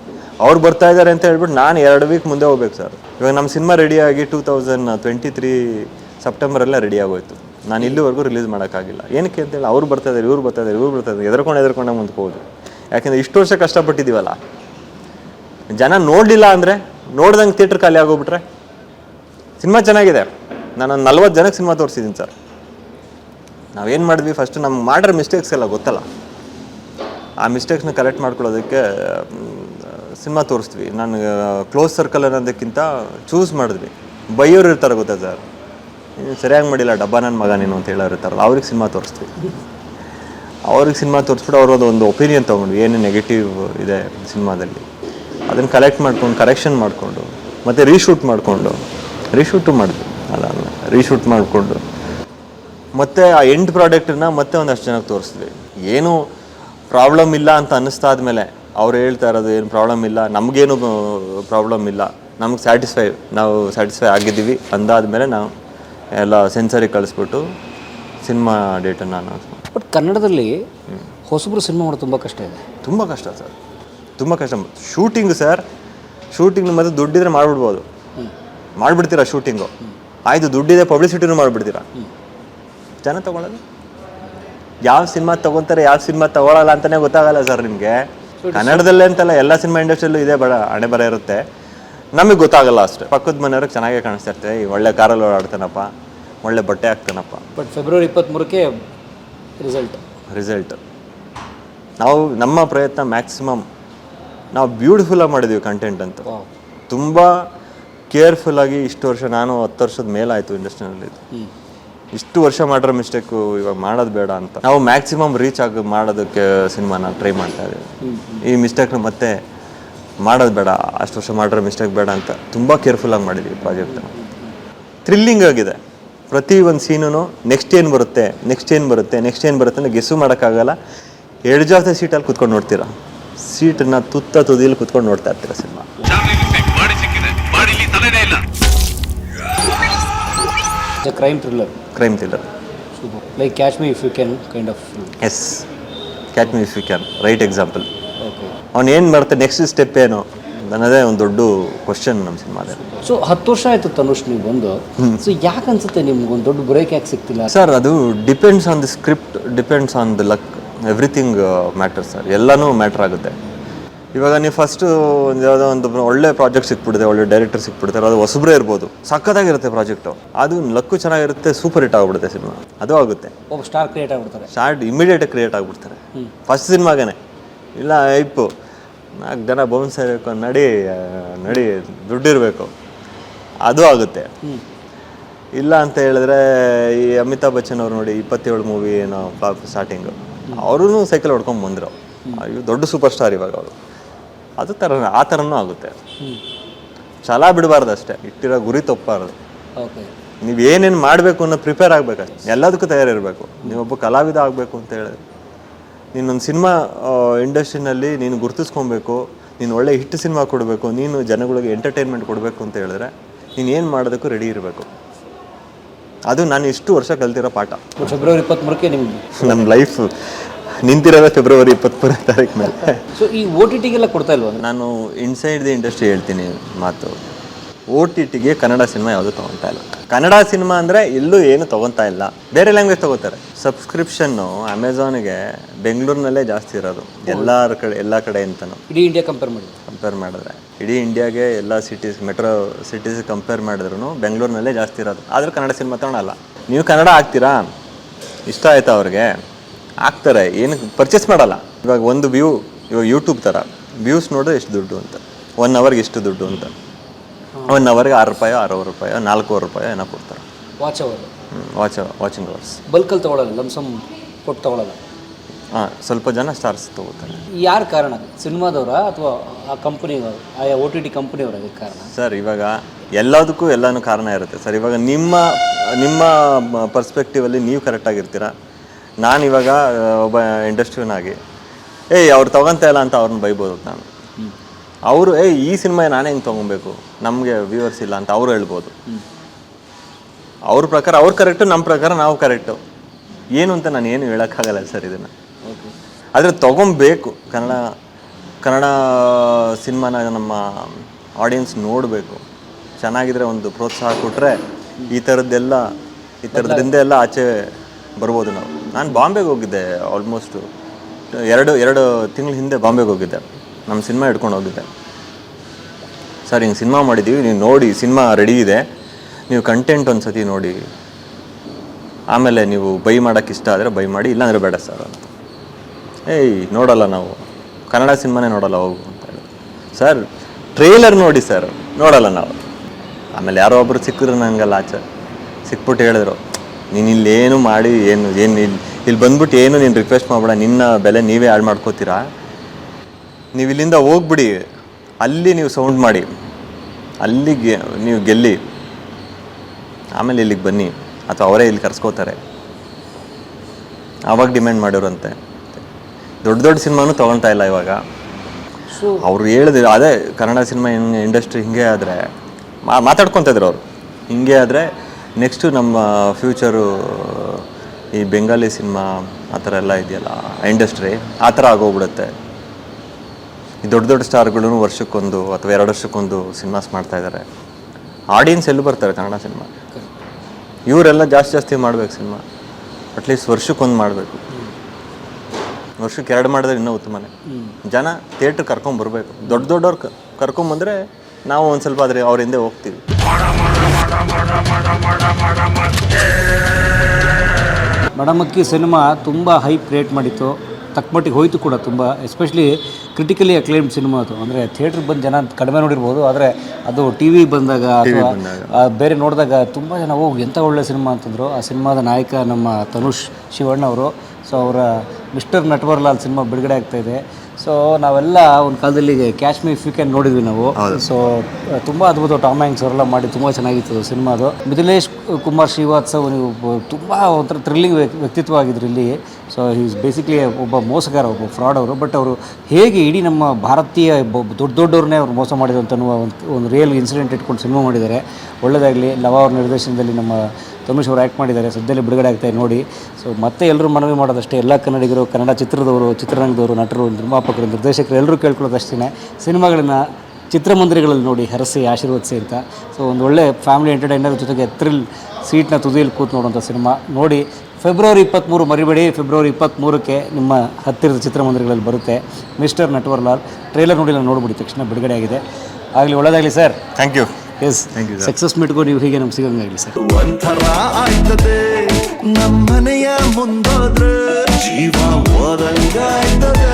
ಅವ್ರು ಬರ್ತಾ ಇದ್ದಾರೆ ಅಂತ ಹೇಳ್ಬಿಟ್ಟು ನಾನು ಎರಡು ವೀಕ್ ಮುಂದೆ ಹೋಗ್ಬೇಕು ಸರ್ ಇವಾಗ ನಮ್ಮ ಸಿನಿಮಾ ರೆಡಿಯಾಗಿ ಟೂ ತೌಸಂಡ್ ಟ್ವೆಂಟಿ ತ್ರೀ ಸೆಪ್ಟೆಂಬರೆಲ್ಲ ರೆಡಿ ಆಗೋಯ್ತು. ನಾನು ಇಲ್ಲಿವರೆಗೂ ರಿಲೀಸ್ ಮಾಡೋಕ್ಕಾಗಿಲ್ಲ. ಏನಕ್ಕೆ ಅಂತೇಳಿ ಅವ್ರು ಬರ್ತಾ ಇದ್ದಾರೆ ಇವ್ರು ಬರ್ತಾ ಇದ್ದಾರೆ ಇವ್ರು ಬರ್ತಾ ಇದ್ದಾರೆ ಎದ್ರಕೊಂಡು ಎದ್ರಕೊಂಡೆ ಮುಂದಕ್ಕೆ ಹೋಗೋದು ಯಾಕೆಂದರೆ ಇಷ್ಟು ವರ್ಷ ಕಷ್ಟಪಟ್ಟಿದ್ದೀವಲ್ಲ. ಜನ ನೋಡಲಿಲ್ಲ ಅಂದರೆ ನೋಡ್ದಂಗೆ ಥಿಯೇಟ್ರ್ ಖಾಲಿ ಆಗೋಗ್ಬಿಟ್ರೆ ಸಿನಿಮಾ ಚೆನ್ನಾಗಿದೆ. ನಾನು ನಲ್ವತ್ತು ಜನಕ್ಕೆ ಸಿನಿಮಾ ತೋರಿಸಿದ್ದೀನಿ ಸರ್. ನಾವೇನು ಮಾಡಿದ್ವಿ ಫಸ್ಟ್ ನಮ್ಗೆ ಮಾಡಿರೋ ಮಿಸ್ಟೇಕ್ಸ್ ಎಲ್ಲ ಗೊತ್ತಲ್ಲ. ಆ ಮಿಸ್ಟೇಕ್ಸ್ನ ಕರೆಕ್ಟ್ ಮಾಡ್ಕೊಳ್ಳೋದಕ್ಕೆ ಸಿನಿಮಾ ತೋರಿಸ್ತೀವಿ ನಾನು ಕ್ಲೋಸ್ ಸರ್ಕಲ್ ಅನ್ನೋದಕ್ಕಿಂತ ಚೂಸ್ ಮಾಡಿದ್ವಿ. ಬೈಯೋರು ಇರ್ತಾರೆ ಗೊತ್ತಾ ಸರ್? ಸರಿಯಾಗಿ ಮಾಡಿಲ್ಲ, ಡಬ್ಬ ನನ್ನ ಮಗ ನೀನು ಅಂತ ಹೇಳೋರು ಇರ್ತಾರಲ್ಲ, ಅವ್ರಿಗೆ ಸಿನಿಮಾ ತೋರಿಸ್ತೀವಿ ಅವ್ರಿಗೆ ಸಿನಿಮಾ ತೋರಿಸ್ಬಿಟ್ಟು ಅವ್ರದ್ದು ಒಂದು ಒಪಿನಿಯನ್ ತೊಗೊಂಡ್ವಿ ಏನು ನೆಗೆಟಿವ್ ಇದೆ ಸಿನಿಮಾದಲ್ಲಿ. ಅದನ್ನು ಕಲೆಕ್ಟ್ ಮಾಡ್ಕೊಂಡು ಕರೆಕ್ಷನ್ ಮಾಡಿಕೊಂಡು, ಮತ್ತು ರೀಶೂಟ್ ಮಾಡಿಕೊಂಡು ರೀಶೂಟು ಮಾಡಿದ್ವಿ ಅಲ್ಲ ರೀಶೂಟ್ ಮಾಡಿಕೊಂಡು. ಮತ್ತೆ ಆ ಎಂಟು ಪ್ರಾಡಕ್ಟನ್ನು ಮತ್ತೆ ಒಂದಷ್ಟು ಜನಕ್ಕೆ ತೋರಿಸಿದ್ವಿ. ಏನು ಪ್ರಾಬ್ಲಮ್ ಇಲ್ಲ ಅಂತ ಅನ್ನಿಸ್ತಾದ್ಮೇಲೆ ಅವ್ರು ಹೇಳ್ತಾ ಇರೋದು ಏನು ಪ್ರಾಬ್ಲಮ್ ಇಲ್ಲ? ನಮಗೇನು ಪ್ರಾಬ್ಲಮ್ ಇಲ್ಲ. ನಮ್ಗೆ ಸ್ಯಾಟಿಸ್ಫೈ ನಾವು ಸ್ಯಾಟಿಸ್ಫೈ ಆಗಿದ್ದೀವಿ. ಅಂದಾದ್ಮೇಲೆ ನಾವು ಎಲ್ಲ ಸೆನ್ಸರಿಗೆ ಕಳಿಸ್ಬಿಟ್ಟು ಸಿನಿಮಾ ಡೇಟನ್ನು ಅನೌನ್ಸ್ ಮಾಡಿ. ಬಟ್ ಕನ್ನಡದಲ್ಲಿ ಹೊಸಬ್ರು ಸಿನಿಮಾ ಮಾಡೋದು ತುಂಬ ಕಷ್ಟ ಇದೆ. ತುಂಬ ಕಷ್ಟ ಸರ್. ತುಂಬ ಕಷ್ಟ. ಶೂಟಿಂಗ್ ಸರ್ ಶೂಟಿಂಗ್ ಮತ್ತು ದುಡ್ಡಿದ್ರೆ ಮಾಡಿಬಿಡ್ಬೋದು. ಮಾಡಿಬಿಡ್ತೀರಾ ಶೂಟಿಂಗು ಆಯಿತು ದುಡ್ಡಿದೆ ಪಬ್ಲಿಸಿಟಿನೂ ಮಾಡಿಬಿಡ್ತೀರಾ? ಜನ ತಗೊಳ್ಳೋದು ಯಾವ ಸಿನಿಮಾ ತಗೊಂತಾರೆ ಯಾವ ಸಿನಿಮಾ ತಗೊಳ್ಳಲ್ಲ ಅಂತಲೇ ಗೊತ್ತಾಗಲ್ಲ ಸರ್ ನಿಮಗೆ. ಕನ್ನಡದಲ್ಲೇ ಅಂತಲ್ಲ ಎಲ್ಲ ಸಿನಿಮಾ ಇಂಡಸ್ಟ್ರಿಯಲ್ಲೂ ಇದೆ ಬಡ ಹಣೆ ಬರ ಇರುತ್ತೆ. ನಮಗೆ ಗೊತ್ತಾಗಲ್ಲ ಅಷ್ಟೇ. ಪಕ್ಕದ ಮನೆಯವ್ರಿಗೆ ಚೆನ್ನಾಗೇ ಕಾಣಿಸ್ತಾ ಇರ್ತದೆ ಈ ಒಳ್ಳೆ ಕಾರಲ್ಲಿ ಓಡಾಡ್ತಾನಪ್ಪ. ಒಳ್ಳೆ ಬಟ್ಟೆ ಹಾಕ್ತಾನಪ್ಪ. ಬಟ್ ಫೆಬ್ರವರಿ ಇಪ್ಪತ್ತ್ಮೂರಕ್ಕೆ ರಿಸಲ್ಟ್ ರಿಸಲ್ಟ್ ನಾವು ನಮ್ಮ ಪ್ರಯತ್ನ ಮ್ಯಾಕ್ಸಿಮಮ್ ನಾವು ಬ್ಯೂಟಿಫುಲ್ಲಾಗಿ ಮಾಡಿದ್ದೀವಿ ಕಂಟೆಂಟ್ ಅಂತ. ತುಂಬ ಕೇರ್ಫುಲ್ಲಾಗಿ ಇಷ್ಟು ವರ್ಷ ನಾನು ಹತ್ತು ವರ್ಷದ ಮೇಲಾಯಿತು ಇಂಡಸ್ಟ್ರಿನಲ್ಲಿ ಇಷ್ಟು ವರ್ಷ ಮಾಡಿರೋ ಮಿಸ್ಟೇಕು ಇವಾಗ ಮಾಡೋದು ಬೇಡ ಅಂತ. ನಾವು ಮ್ಯಾಕ್ಸಿಮಮ್ ರೀಚ್ ಆಗಿ ಮಾಡೋದಕ್ಕೆ ಸಿನಿಮಾನ ಟ್ರೈ ಮಾಡ್ತಾ ಇದ್ದೀವಿ. ಈ ಮಿಸ್ಟೇಕ್ನ ಮತ್ತೆ ಮಾಡೋದು ಬೇಡ ಅಷ್ಟು ವರ್ಷ ಮಾಡಿರೋ ಮಿಸ್ಟೇಕ್ ಬೇಡ ಅಂತ ತುಂಬ ಕೇರ್ಫುಲ್ಲಾಗಿ ಮಾಡಿದ್ವಿ ಪ್ರಾಜೆಕ್ಟ್ ಥ್ರಿಲ್ಲಿಂಗ್ ಆಗಿದೆ. ಪ್ರತಿ ಒಂದು ಸೀನು ನೆಕ್ಸ್ಟ್ ಏನು ಬರುತ್ತೆ ನೆಕ್ಸ್ಟ್ ಏನು ಬರುತ್ತೆ ನೆಕ್ಸ್ಟ್ ಏನು ಬರುತ್ತೆ ಅಂತ ಗೆಸ್ಸು ಮಾಡೋಕ್ಕಾಗಲ್ಲ. ಎಡ್ಜ್ ಆಫ್ ದ ಸೀಟಲ್ಲಿ ಕುತ್ಕೊಂಡು ನೋಡ್ತೀರಾ. ಸೀಟನ್ನು ತುತ್ತ ತುದಿಯಲ್ಲಿ ಕುತ್ಕೊಂಡು ನೋಡ್ತಾ ಇರ್ತೀರ cinema. Crime thriller crime thriller super like catch me if you can kind of yes catch me if you can right example okay ಅವ್ನು ಏನು ಮಾಡ್ತಾರೆ ನೆಕ್ಸ್ಟ್ ಸ್ಟೆಪ್ ಏನು? ಅನ್ನೋದೇ ಒಂದು ದೊಡ್ಡ ಕ್ವಶನ್ ನಮ್ಮ ಸಿನಿಮಾದಲ್ಲಿ. ಸೊ ಹತ್ತು ವರ್ಷ ಆಯಿತು ತನುಷ್ ನೀವು ಬಂದು. ಸೊ ಯಾಕೆ ಅನ್ಸುತ್ತೆ ನಿಮ್ಗೆ ಒಂದು ದೊಡ್ಡ ಬ್ರೇಕ್ ಯಾಕೆ ಸಿಗ್ತಿಲ್ಲ? ಸರ್ ಅದು depends on the script depends on the luck everything matter sir ಎಲ್ಲನೂ ಮ್ಯಾಟ್ರ್ ಆಗುತ್ತೆ. ಇವಾಗ ನೀವು ಫಸ್ಟು ಒಂದು ಯಾವುದೋ ಒಂದು ಒಳ್ಳೆ ಪ್ರಾಜೆಕ್ಟ್ ಸಿಕ್ಬಿಡುತ್ತೆ ಒಳ್ಳೆ ಡೈರೆಕ್ಟರ್ ಸಿಕ್ಬಿಡ್ತಾರೆ ಅದು ಹೊಸಬ್ರೇ ಇರ್ಬೋದು. ಸಕ್ಕತ್ತಾಗಿರುತ್ತೆ ಪ್ರಾಜೆಕ್ಟು ಅದು ಲಕ್ಕು ಚೆನ್ನಾಗಿರುತ್ತೆ ಸೂಪರ್ ಹಿಟ್ ಆಗಿಬಿಡುತ್ತೆ ಸಿನಿಮಾ. ಅದು ಆಗುತ್ತೆ. ಒಬ್ಬ ಸ್ಟಾರ್ ಕ್ರಿಯೇಟ್ ಆಗ್ಬಿಡ್ತಾರೆ. ಸ್ಟಾರ್ಟ್ ಇಮಿಡಿಯೇಟ್ ಕ್ರಿಯೇಟ್ ಆಗ್ಬಿಡ್ತಾರೆ. ಫಸ್ಟ್ ಸಿನಿಮಾಗೇ ಇಲ್ಲ ಐಪು ನಾಲ್ಕು ಜನ ಬೌನ್ಸ್ ಇರಬೇಕು ನಡಿ ನಡಿ ದುಡ್ಡಿರಬೇಕು. ಅದು ಆಗುತ್ತೆ. ಇಲ್ಲ ಅಂತ ಹೇಳಿದ್ರೆ ಈ ಅಮಿತಾಬ್ ಬಚ್ಚನ್ ಅವ್ರು ನೋಡಿ ಇಪ್ಪತ್ತೇಳು ಮೂವಿ ಏನೋ ಸ್ಟಾರ್ಟಿಂಗು ಅವರು ಸೈಕಲ್ ಹೊಡ್ಕೊಂಡು ಬಂದರು. ಅಯ್ಯೋ ದೊಡ್ಡ ಸೂಪರ್ ಸ್ಟಾರ್ ಇವಾಗ ಅವರು. ಅದು ಥರ ಆ ಥರನೂ ಆಗುತ್ತೆ. ಛಲ ಬಿಡಬಾರ್ದು ಅಷ್ಟೇ ಇಟ್ಟಿರೋ ಗುರಿ ತಪ್ಪಬಾರ್ದು. ಓಕೆ. ನೀವು ಏನೇನು ಮಾಡಬೇಕು ಅನ್ನೋ ಪ್ರಿಪೇರ್ ಆಗಬೇಕಷ್ಟೆ ಎಲ್ಲದಕ್ಕೂ ತಯಾರಿರಬೇಕು. ನೀವೊಬ್ಬ ಕಲಾವಿದ ಆಗಬೇಕು ಅಂತ ಹೇಳಿದ್ರೆ ನೀನೊಂದು ಸಿನಿಮಾ ಇಂಡಸ್ಟ್ರಿನಲ್ಲಿ ನೀನು ಗುರ್ತಿಸ್ಕೊಬೇಕು ನೀನು ಒಳ್ಳೆ ಹಿಟ್ ಸಿನಿಮಾ ಕೊಡಬೇಕು ನೀನು ಜನಗಳಿಗೆ ಎಂಟರ್ಟೈನ್ಮೆಂಟ್ ಕೊಡಬೇಕು ಅಂತ ಹೇಳಿದ್ರೆ ನೀನು ಏನು ಮಾಡೋದಕ್ಕೂ ರೆಡಿ ಇರಬೇಕು. ಅದು ನಾನು ಇಷ್ಟು ವರ್ಷ ಕಲ್ತಿರೋ ಪಾಠ. ಫೆಬ್ರವರಿ ಇಪ್ಪತ್ತ್ಮೂರಕ್ಕೆ ನಿಮ್ಗೆ ನಮ್ಮ ಲೈಫ್ ನಿಂತಿರೋದೇ ಫೆಬ್ರವರಿ ಇಪ್ಪತ್ತ್ಮೂರನೇ ತಾರೀಕು ಮೇಲೆ. ಸೊ ಈ ಓ ಟಿ ಟಿಗೆಲ್ಲ ಕೊಡ್ತಾ ಇಲ್ವಾ? ನಾನು ಇನ್ಸೈಡ್ ದಿ ಇಂಡಸ್ಟ್ರಿ ಹೇಳ್ತೀನಿ ಮಾತು. ಓ ಟಿ ಟಿಗೆ ಕನ್ನಡ ಸಿನಿಮಾ ಯಾವುದೂ ತೊಗೊತಾ ಇಲ್ಲ. ಕನ್ನಡ ಸಿನಿಮಾ ಅಂದರೆ ಎಲ್ಲೂ ಏನು ತೊಗೊತಾ ಇಲ್ಲ. ಬೇರೆ ಲ್ಯಾಂಗ್ವೇಜ್ ತೊಗೋತಾರೆ. ಸಬ್ಸ್ಕ್ರಿಪ್ಷನ್ನು ಅಮೆಝಾನ್ಗೆ ಬೆಂಗಳೂರಿನಲ್ಲೇ ಜಾಸ್ತಿ ಇರೋದು. ಎಲ್ಲರ ಕಡೆ ಎಲ್ಲ ಕಡೆ ಅಂತಲೂ ಇಡೀ ಇಂಡಿಯಾ ಕಂಪೇರ್ ಮಾಡಿ ಕಂಪೇರ್ ಮಾಡಿದ್ರೆ. ಇಡೀ ಇಂಡಿಯಾಗೆ ಎಲ್ಲ ಸಿಟೀಸ್ ಮೆಟ್ರೋ ಸಿಟೀಸ್ ಕಂಪೇರ್ ಮಾಡಿದ್ರು ಬೆಂಗಳೂರಿನಲ್ಲೇ ಜಾಸ್ತಿ ಇರೋದು. ಆದರೂ ಕನ್ನಡ ಸಿನಿಮಾ ತೊಗೊಳಲ್ಲ ನೀವು ಕನ್ನಡ ಆಗ್ತೀರಾ ಇಷ್ಟ ಆಯ್ತಾ ಅವ್ರಿಗೆ? ಹಾಕ್ತಾರೆ. ಏನು ಪರ್ಚೇಸ್ ಮಾಡಲ್ಲ. ಇವಾಗ ಒಂದು ವ್ಯೂ ಇವಾಗ ಯೂಟ್ಯೂಬ್ ಥರ ವ್ಯೂಸ್ ನೋಡಿದ್ರೆ ಎಷ್ಟು ದುಡ್ಡು ಅಂತ. ಒನ್ ಅವರ್ಗೆ ಎಷ್ಟು ದುಡ್ಡು ಅಂತ. ಒನ್ ಅವರ್ಗೆ ಆರು ರೂಪಾಯಿ ಆರೂವರೆ ರೂಪಾಯಿ ನಾಲ್ಕೂವರೆ ರೂಪಾಯಿ ಏನೋ ಕೊಡ್ತಾರೆ. Watch hour watch watching hours ಬಲ್ಕಲ್ಲಿ ತೊಗೊಳಲ್ಲ ಲಮ್ಸಮ್ ಕೊಟ್ಟು ತೊಗೊಳಲ್ಲ? ಹಾಂ ಸ್ವಲ್ಪ ಜನ ಸ್ಟಾರ್ಸ್ ತಗೋತಾರೆ. ಯಾರ ಕಾರಣ ಸಿನಿಮಾದವರ ಅಥವಾ ಆ ಕಂಪ್ನಿಯವರು ಆಯಾ ಓ ಟಿ ಟಿ ಕಂಪ್ನಿಯವರ ಅದಕ್ಕೆ ಕಾರಣ? ಸರ್ ಇವಾಗ ಎಲ್ಲದಕ್ಕೂ ಎಲ್ಲನೂ ಕಾರಣ ಇರುತ್ತೆ. ಸರ್ ಇವಾಗ ನಿಮ್ಮ ನಿಮ್ಮ ಪರ್ಸ್ಪೆಕ್ಟಿವಲ್ಲಿ ನೀವು ಕರೆಕ್ಟಾಗಿರ್ತೀರ ನಾನು ಇವಾಗ ಒಬ್ಬ ಇಂಡಸ್ಟ್ರಿಯನ್ನಾಗಿ ಏಯ್, ಅವ್ರು ತೊಗೊಂತ ಇಲ್ಲ ಅಂತ ಅವ್ರನ್ನ ಬೈಬೋದು ನಾನು. ಅವರು, ಏಯ್, ಈ ಸಿನಿಮಾ ನಾನೇ ಹೆಂಗೆ ತೊಗೊಬೇಕು? ನಮಗೆ ವ್ಯೂವರ್ಸ್ ಇಲ್ಲ ಅಂತ ಅವರು ಹೇಳ್ಬೋದು. ಅವ್ರ ಪ್ರಕಾರ, ಅವ್ರು ಕರೆಕ್ಟು ನಮ್ಮ ಪ್ರಕಾರ ನಾವು ಕರೆಕ್ಟು ಏನು ಅಂತ ನಾನು ಏನು ಹೇಳೋಕ್ಕಾಗಲ್ಲ ಸರ್ ಇದನ್ನು. ಆದರೆ ತೊಗೊಬೇಕು. ಕನ್ನಡ ಕನ್ನಡ ಸಿನಿಮಾನ ನಮ್ಮ ಆಡಿಯನ್ಸ್ ನೋಡಬೇಕು. ಚೆನ್ನಾಗಿದ್ರೆ ಒಂದು ಪ್ರೋತ್ಸಾಹ ಕೊಟ್ಟರೆ ಈ ಥರದ್ದೆಲ್ಲ ಈ ಥರದ್ರಿಂದ ಎಲ್ಲ ಆಚೆ ಬರ್ಬೋದು ನಾವು. ನಾನು ಬಾಂಬೆಗೆ ಹೋಗಿದ್ದೆ ಆಲ್ಮೋಸ್ಟು ಎರಡು ಎರಡು ತಿಂಗಳ ಹಿಂದೆ ಬಾಂಬೆಗೆ ಹೋಗಿದ್ದೆ. ನಮ್ಮ ಸಿನಿಮಾ ಹಿಡ್ಕೊಂಡು ಹೋಗಿದ್ದೆ. ಸರ್, ಹಿಂಗೆ ಸಿನಿಮಾ ಮಾಡಿದ್ದೀವಿ ನೀವು ನೋಡಿ ಸಿನಿಮಾ ರೆಡಿ ಇದೆ. ನೀವು ಕಂಟೆಂಟ್ ಒಂದು ಸತಿ ನೋಡಿ. ಆಮೇಲೆ ನೀವು ಬೈ ಮಾಡೋಕ್ಕೆ ಇಷ್ಟ ಆದರೆ ಬೈ ಮಾಡಿ, ಇಲ್ಲಾಂದರೆ ಬೇಡ ಸರ್ ಅಂತ. ಏಯ್, ನೋಡಲ್ಲ ನಾವು. ಕನ್ನಡ ಸಿನಿಮಾನೇ ನೋಡಲ್ಲ ಹೋಗು ಅಂತ ಹೇಳಿ. ಸರ್ ಟ್ರೇಲರ್ ನೋಡಿ ಸರ್, ನೋಡಲ್ಲ ನಾವು. ಆಮೇಲೆ ಯಾರೋ ಒಬ್ಬರು ಸಿಕ್ಕಿದ್ರು ನನಗೆಲ್ಲ ಆಚೆ. ಸಿಕ್ಬಿಟ್ಟು ಹೇಳಿದ್ರು ನೀನು ಇಲ್ಲೇನು ಮಾಡಿ ಏನು ಏನು ಇಲ್ಲಿ ಇಲ್ಲಿ ಬಂದ್ಬಿಟ್ಟು ಏನು ನೀನು ರಿಕ್ವೆಸ್ಟ್ ಮಾಡಬೇಡ ನಿನ್ನ ಬೆಲೆ ನೀವೇ ಆ್ಯಡ್ ಮಾಡ್ಕೋತೀರಾ? ನೀವು ಇಲ್ಲಿಂದ ಹೋಗ್ಬಿಡಿ ಅಲ್ಲಿ ನೀವು ಸೌಂಡ್ ಮಾಡಿ ಅಲ್ಲಿಗೆ ನೀವು ಗೆಲ್ಲಿ ಆಮೇಲೆ ಇಲ್ಲಿಗೆ ಬನ್ನಿ ಅಥವಾ ಅವರೇ ಇಲ್ಲಿ ಕರ್ಸ್ಕೋತಾರೆ. ಆವಾಗ ಡಿಮ್ಯಾಂಡ್ ಮಾಡಿರೋಂತೆ ದೊಡ್ಡ ದೊಡ್ಡ ಸಿನಿಮಾನು ತೊಗೊಳ್ತಾ ಇಲ್ಲ ಇವಾಗ. ಅವ್ರು ಹೇಳಿದ್ರು ಅದೇ ಕನ್ನಡ ಸಿನಿಮಾ ಹಿಂಗೆ ಇಂಡಸ್ಟ್ರಿ ಹಿಂಗೆ ಆದರೆ ಮಾತಾಡ್ಕೊತಿದ್ರು ಅವರು. ಹಿಂಗೆ ಆದರೆ ನೆಕ್ಸ್ಟು ನಮ್ಮ ಫ್ಯೂಚರು ಈ ಬೆಂಗಾಲಿ ಸಿನಿಮಾ ಆ ಥರ ಎಲ್ಲ ಇದೆಯಲ್ಲ ಇಂಡಸ್ಟ್ರಿ ಆ ಥರ ಆಗೋಗ್ಬಿಡುತ್ತೆ. ಈ ದೊಡ್ಡ ದೊಡ್ಡ ಸ್ಟಾರ್ಗಳೂ ವರ್ಷಕ್ಕೊಂದು ಅಥವಾ ಎರಡು ವರ್ಷಕ್ಕೊಂದು ಸಿನಿಮಾಸ್ ಮಾಡ್ತಾ ಇದ್ದಾರೆ ಆಡಿಯನ್ಸ್ ಎಲ್ಲೂ ಬರ್ತಾರೆ ಕನ್ನಡ ಸಿನಿಮಾ ಇವರೆಲ್ಲ ಜಾಸ್ತಿ ಜಾಸ್ತಿ ಮಾಡಬೇಕು ಸಿನಿಮಾ ಅಟ್ಲೀಸ್ಟ್ ವರ್ಷಕ್ಕೊಂದು ಮಾಡಬೇಕು. ವರ್ಷಕ್ಕೆ ಎರಡು ಮಾಡಿದ್ರೆ ಇನ್ನೂ ಉತ್ತಮನೇ. ಜನ ಥಿಯೇಟ್ರ್ ಕರ್ಕೊಂಬರ್ಬೇಕು. ದೊಡ್ಡ ದೊಡ್ಡವ್ರು ಕರ್ಕೊಂಬಂದ್ರೆ ನಾವು ಒಂದು ಸ್ವಲ್ಪ ಆದರೆ ಅವ್ರ ಹಿಂದೆ ಹೋಗ್ತೀವಿ. ಮಡಮಕ್ಕಿ ಸಿನಿಮಾ ತುಂಬ ಹೈಪ್ ಕ್ರಿಯೇಟ್ ಮಾಡಿತ್ತು. ತಕ್ಕಮಟ್ಟಿಗೆ ಹೋಯ್ತು ಕೂಡ ತುಂಬ ಎಸ್ಪೆಷಲಿ ಕ್ರಿಟಿಕಲಿ ಅಕ್ಲೇಮ್ ಸಿನಿಮಾ ಅದು. ಅಂದರೆ ಥಿಯೇಟ್ರಿಗೆ ಬಂದು ಜನ ಕಡಿಮೆ ನೋಡಿರ್ಬೋದು ಆದರೆ ಅದು ಟಿ ವಿ ಬಂದಾಗ. ಅಥವಾ ಬೇರೆ ನೋಡಿದಾಗ ತುಂಬ ಜನ ಹೋಗಿ ಎಂಥ ಒಳ್ಳೆ ಸಿನಿಮಾ ಅಂತಂದರು. ಆ ಸಿನಿಮಾದ ನಾಯಕ ನಮ್ಮ ತನುಷ್ ಶಿವಣ್ಣ ಅವರು. ಸೊ ಅವರ ಮಿಸ್ಟರ್ ನಟ್ವರ್ಲಾಲ್ ಸಿನಿಮಾ ಬಿಡುಗಡೆ ಆಗ್ತಾಯಿದೆ ಇದೆ. ಸೊ ನಾವೆಲ್ಲ ಒಂದು ಕಾಲದಲ್ಲಿ ಕ್ಯಾಶ್ ಮೀ ಕ್ಯಾನ್ ನೋಡಿದ್ವಿ ನಾವು. ಸೊ ತುಂಬ ಅದ್ಭುತ ಟಾಮ್ ಹ್ಯಾಂಕ್ಸ್ ಅವರೆಲ್ಲ ಮಾಡಿ ತುಂಬ ಚೆನ್ನಾಗಿತ್ತು ಸಿನಿಮಾ ಅದು. ಮಿಥಿಲೇಶ್ ಕುಮಾರ್ ಶ್ರೀವಾತ್ಸವ್ ನೀವು ತುಂಬ ಒಂಥರ ಥ್ರಿಲ್ಲಿಂಗ್ ವ್ಯಕ್ತಿತ್ವ ಆಗಿದ್ರು ಇಲ್ಲಿ. ಸೊ ಈಸ್ ಬೇಸಿಕ್ಲಿ ಒಬ್ಬ ಮೋಸಗಾರ ಒಬ್ಬ ಫ್ರಾಡ್ ಅವರು. ಬಟ್ ಅವರು ಹೇಗೆ ಇಡೀ ನಮ್ಮ ಭಾರತೀಯ ದೊಡ್ಡ ದೊಡ್ಡವ್ರನ್ನೇ ಅವ್ರು ಮೋಸ ಮಾಡಿದ್ರು ಅಂತ ಅನ್ನುವ ಒಂದು ಒಂದು ರಿಯಲ್ ಇನ್ಸಿಡೆಂಟ್ ಇಟ್ಕೊಂಡು ಸಿನಿಮಾ ಮಾಡಿದ್ದಾರೆ. ಒಳ್ಳೆಯದಾಗಲಿ ಲವ ಅವ್ರ ನಿರ್ದೇಶನದಲ್ಲಿ ನಮ್ಮ ತನುಷ್ ಅವರು ಆ್ಯಕ್ಟ್ ಮಾಡಿದ್ದಾರೆ, ಸದ್ಯದಲ್ಲಿ ಬಿಡುಗಡೆ ಆಗ್ತಾಯಿದೆ ನೋಡಿ. ಸೊ ಮತ್ತೆ ಎಲ್ಲರೂ ಮನವಿ ಮಾಡೋದಷ್ಟೇ, ಎಲ್ಲ ಕನ್ನಡಿಗರು, ಕನ್ನಡ ಚಿತ್ರದವರು, ಚಿತ್ರರಂಗದವರು, ನಟರು, ನಿರ್ಮಾಪಕರು, ನಿರ್ದೇಶಕರು ಎಲ್ಲರೂ ಕೇಳ್ಕೊಳ್ಳೋದಷ್ಟೇ ಸಿನಿಮಾಗಳನ್ನ ಚಿತ್ರಮಂದಿರಗಳಲ್ಲಿ ನೋಡಿ, ಹರಸಿ, ಆಶೀರ್ವದಿಸಿ ಅಂತ. ಸೊ ಒಂದು ಒಳ್ಳೆ ಫ್ಯಾಮಿಲಿ ಎಂಟರ್ಟೈನರ್ ಜೊತೆಗೆ ಥ್ರಿಲ್ ಸೀಟ್ನ ತುದಿಯಲ್ಲಿ ಕೂತು ನೋಡುವಂಥ ಸಿನಿಮಾ. ನೋಡಿ ಫೆಬ್ರವರಿ ಇಪ್ಪತ್ತ್ಮೂರು ಮರಿಬೇಡಿ. ಫೆಬ್ರವರಿ ಇಪ್ಪತ್ತ್ಮೂರಕ್ಕೆ ನಿಮ್ಮ ಹತ್ತಿರದ ಚಿತ್ರಮಂದಿರಗಳಲ್ಲಿ ಬರುತ್ತೆ. ಮಿಸ್ಟರ್ ನಟ್ವರ್ಲಾಲ್ ಟ್ರೇಲರ್ ನೋಡಿ ನಾನು ನೋಡ್ಬಿಡಿ, ತಕ್ಷಣ ಬಿಡುಗಡೆ ಆಗಿದೆ. ಆಗಲಿ ಒಳ್ಳೆಯದಾಗಲಿ sir thank you yes thank you success ಮೀಟ್ಗೂ ನೀವು ಹೀಗೆ ನಮ್ಗೆ ಸಿಗಂಗಾಗಲಿ ಸರ್ ಒಂಥರ ಆಯ್ತದೆ. ನಮ್ಮನೆಯ ಮುಂದೋದ್ರೆ ಜೀವ ಓದಂಗಾಯ್ತದೆ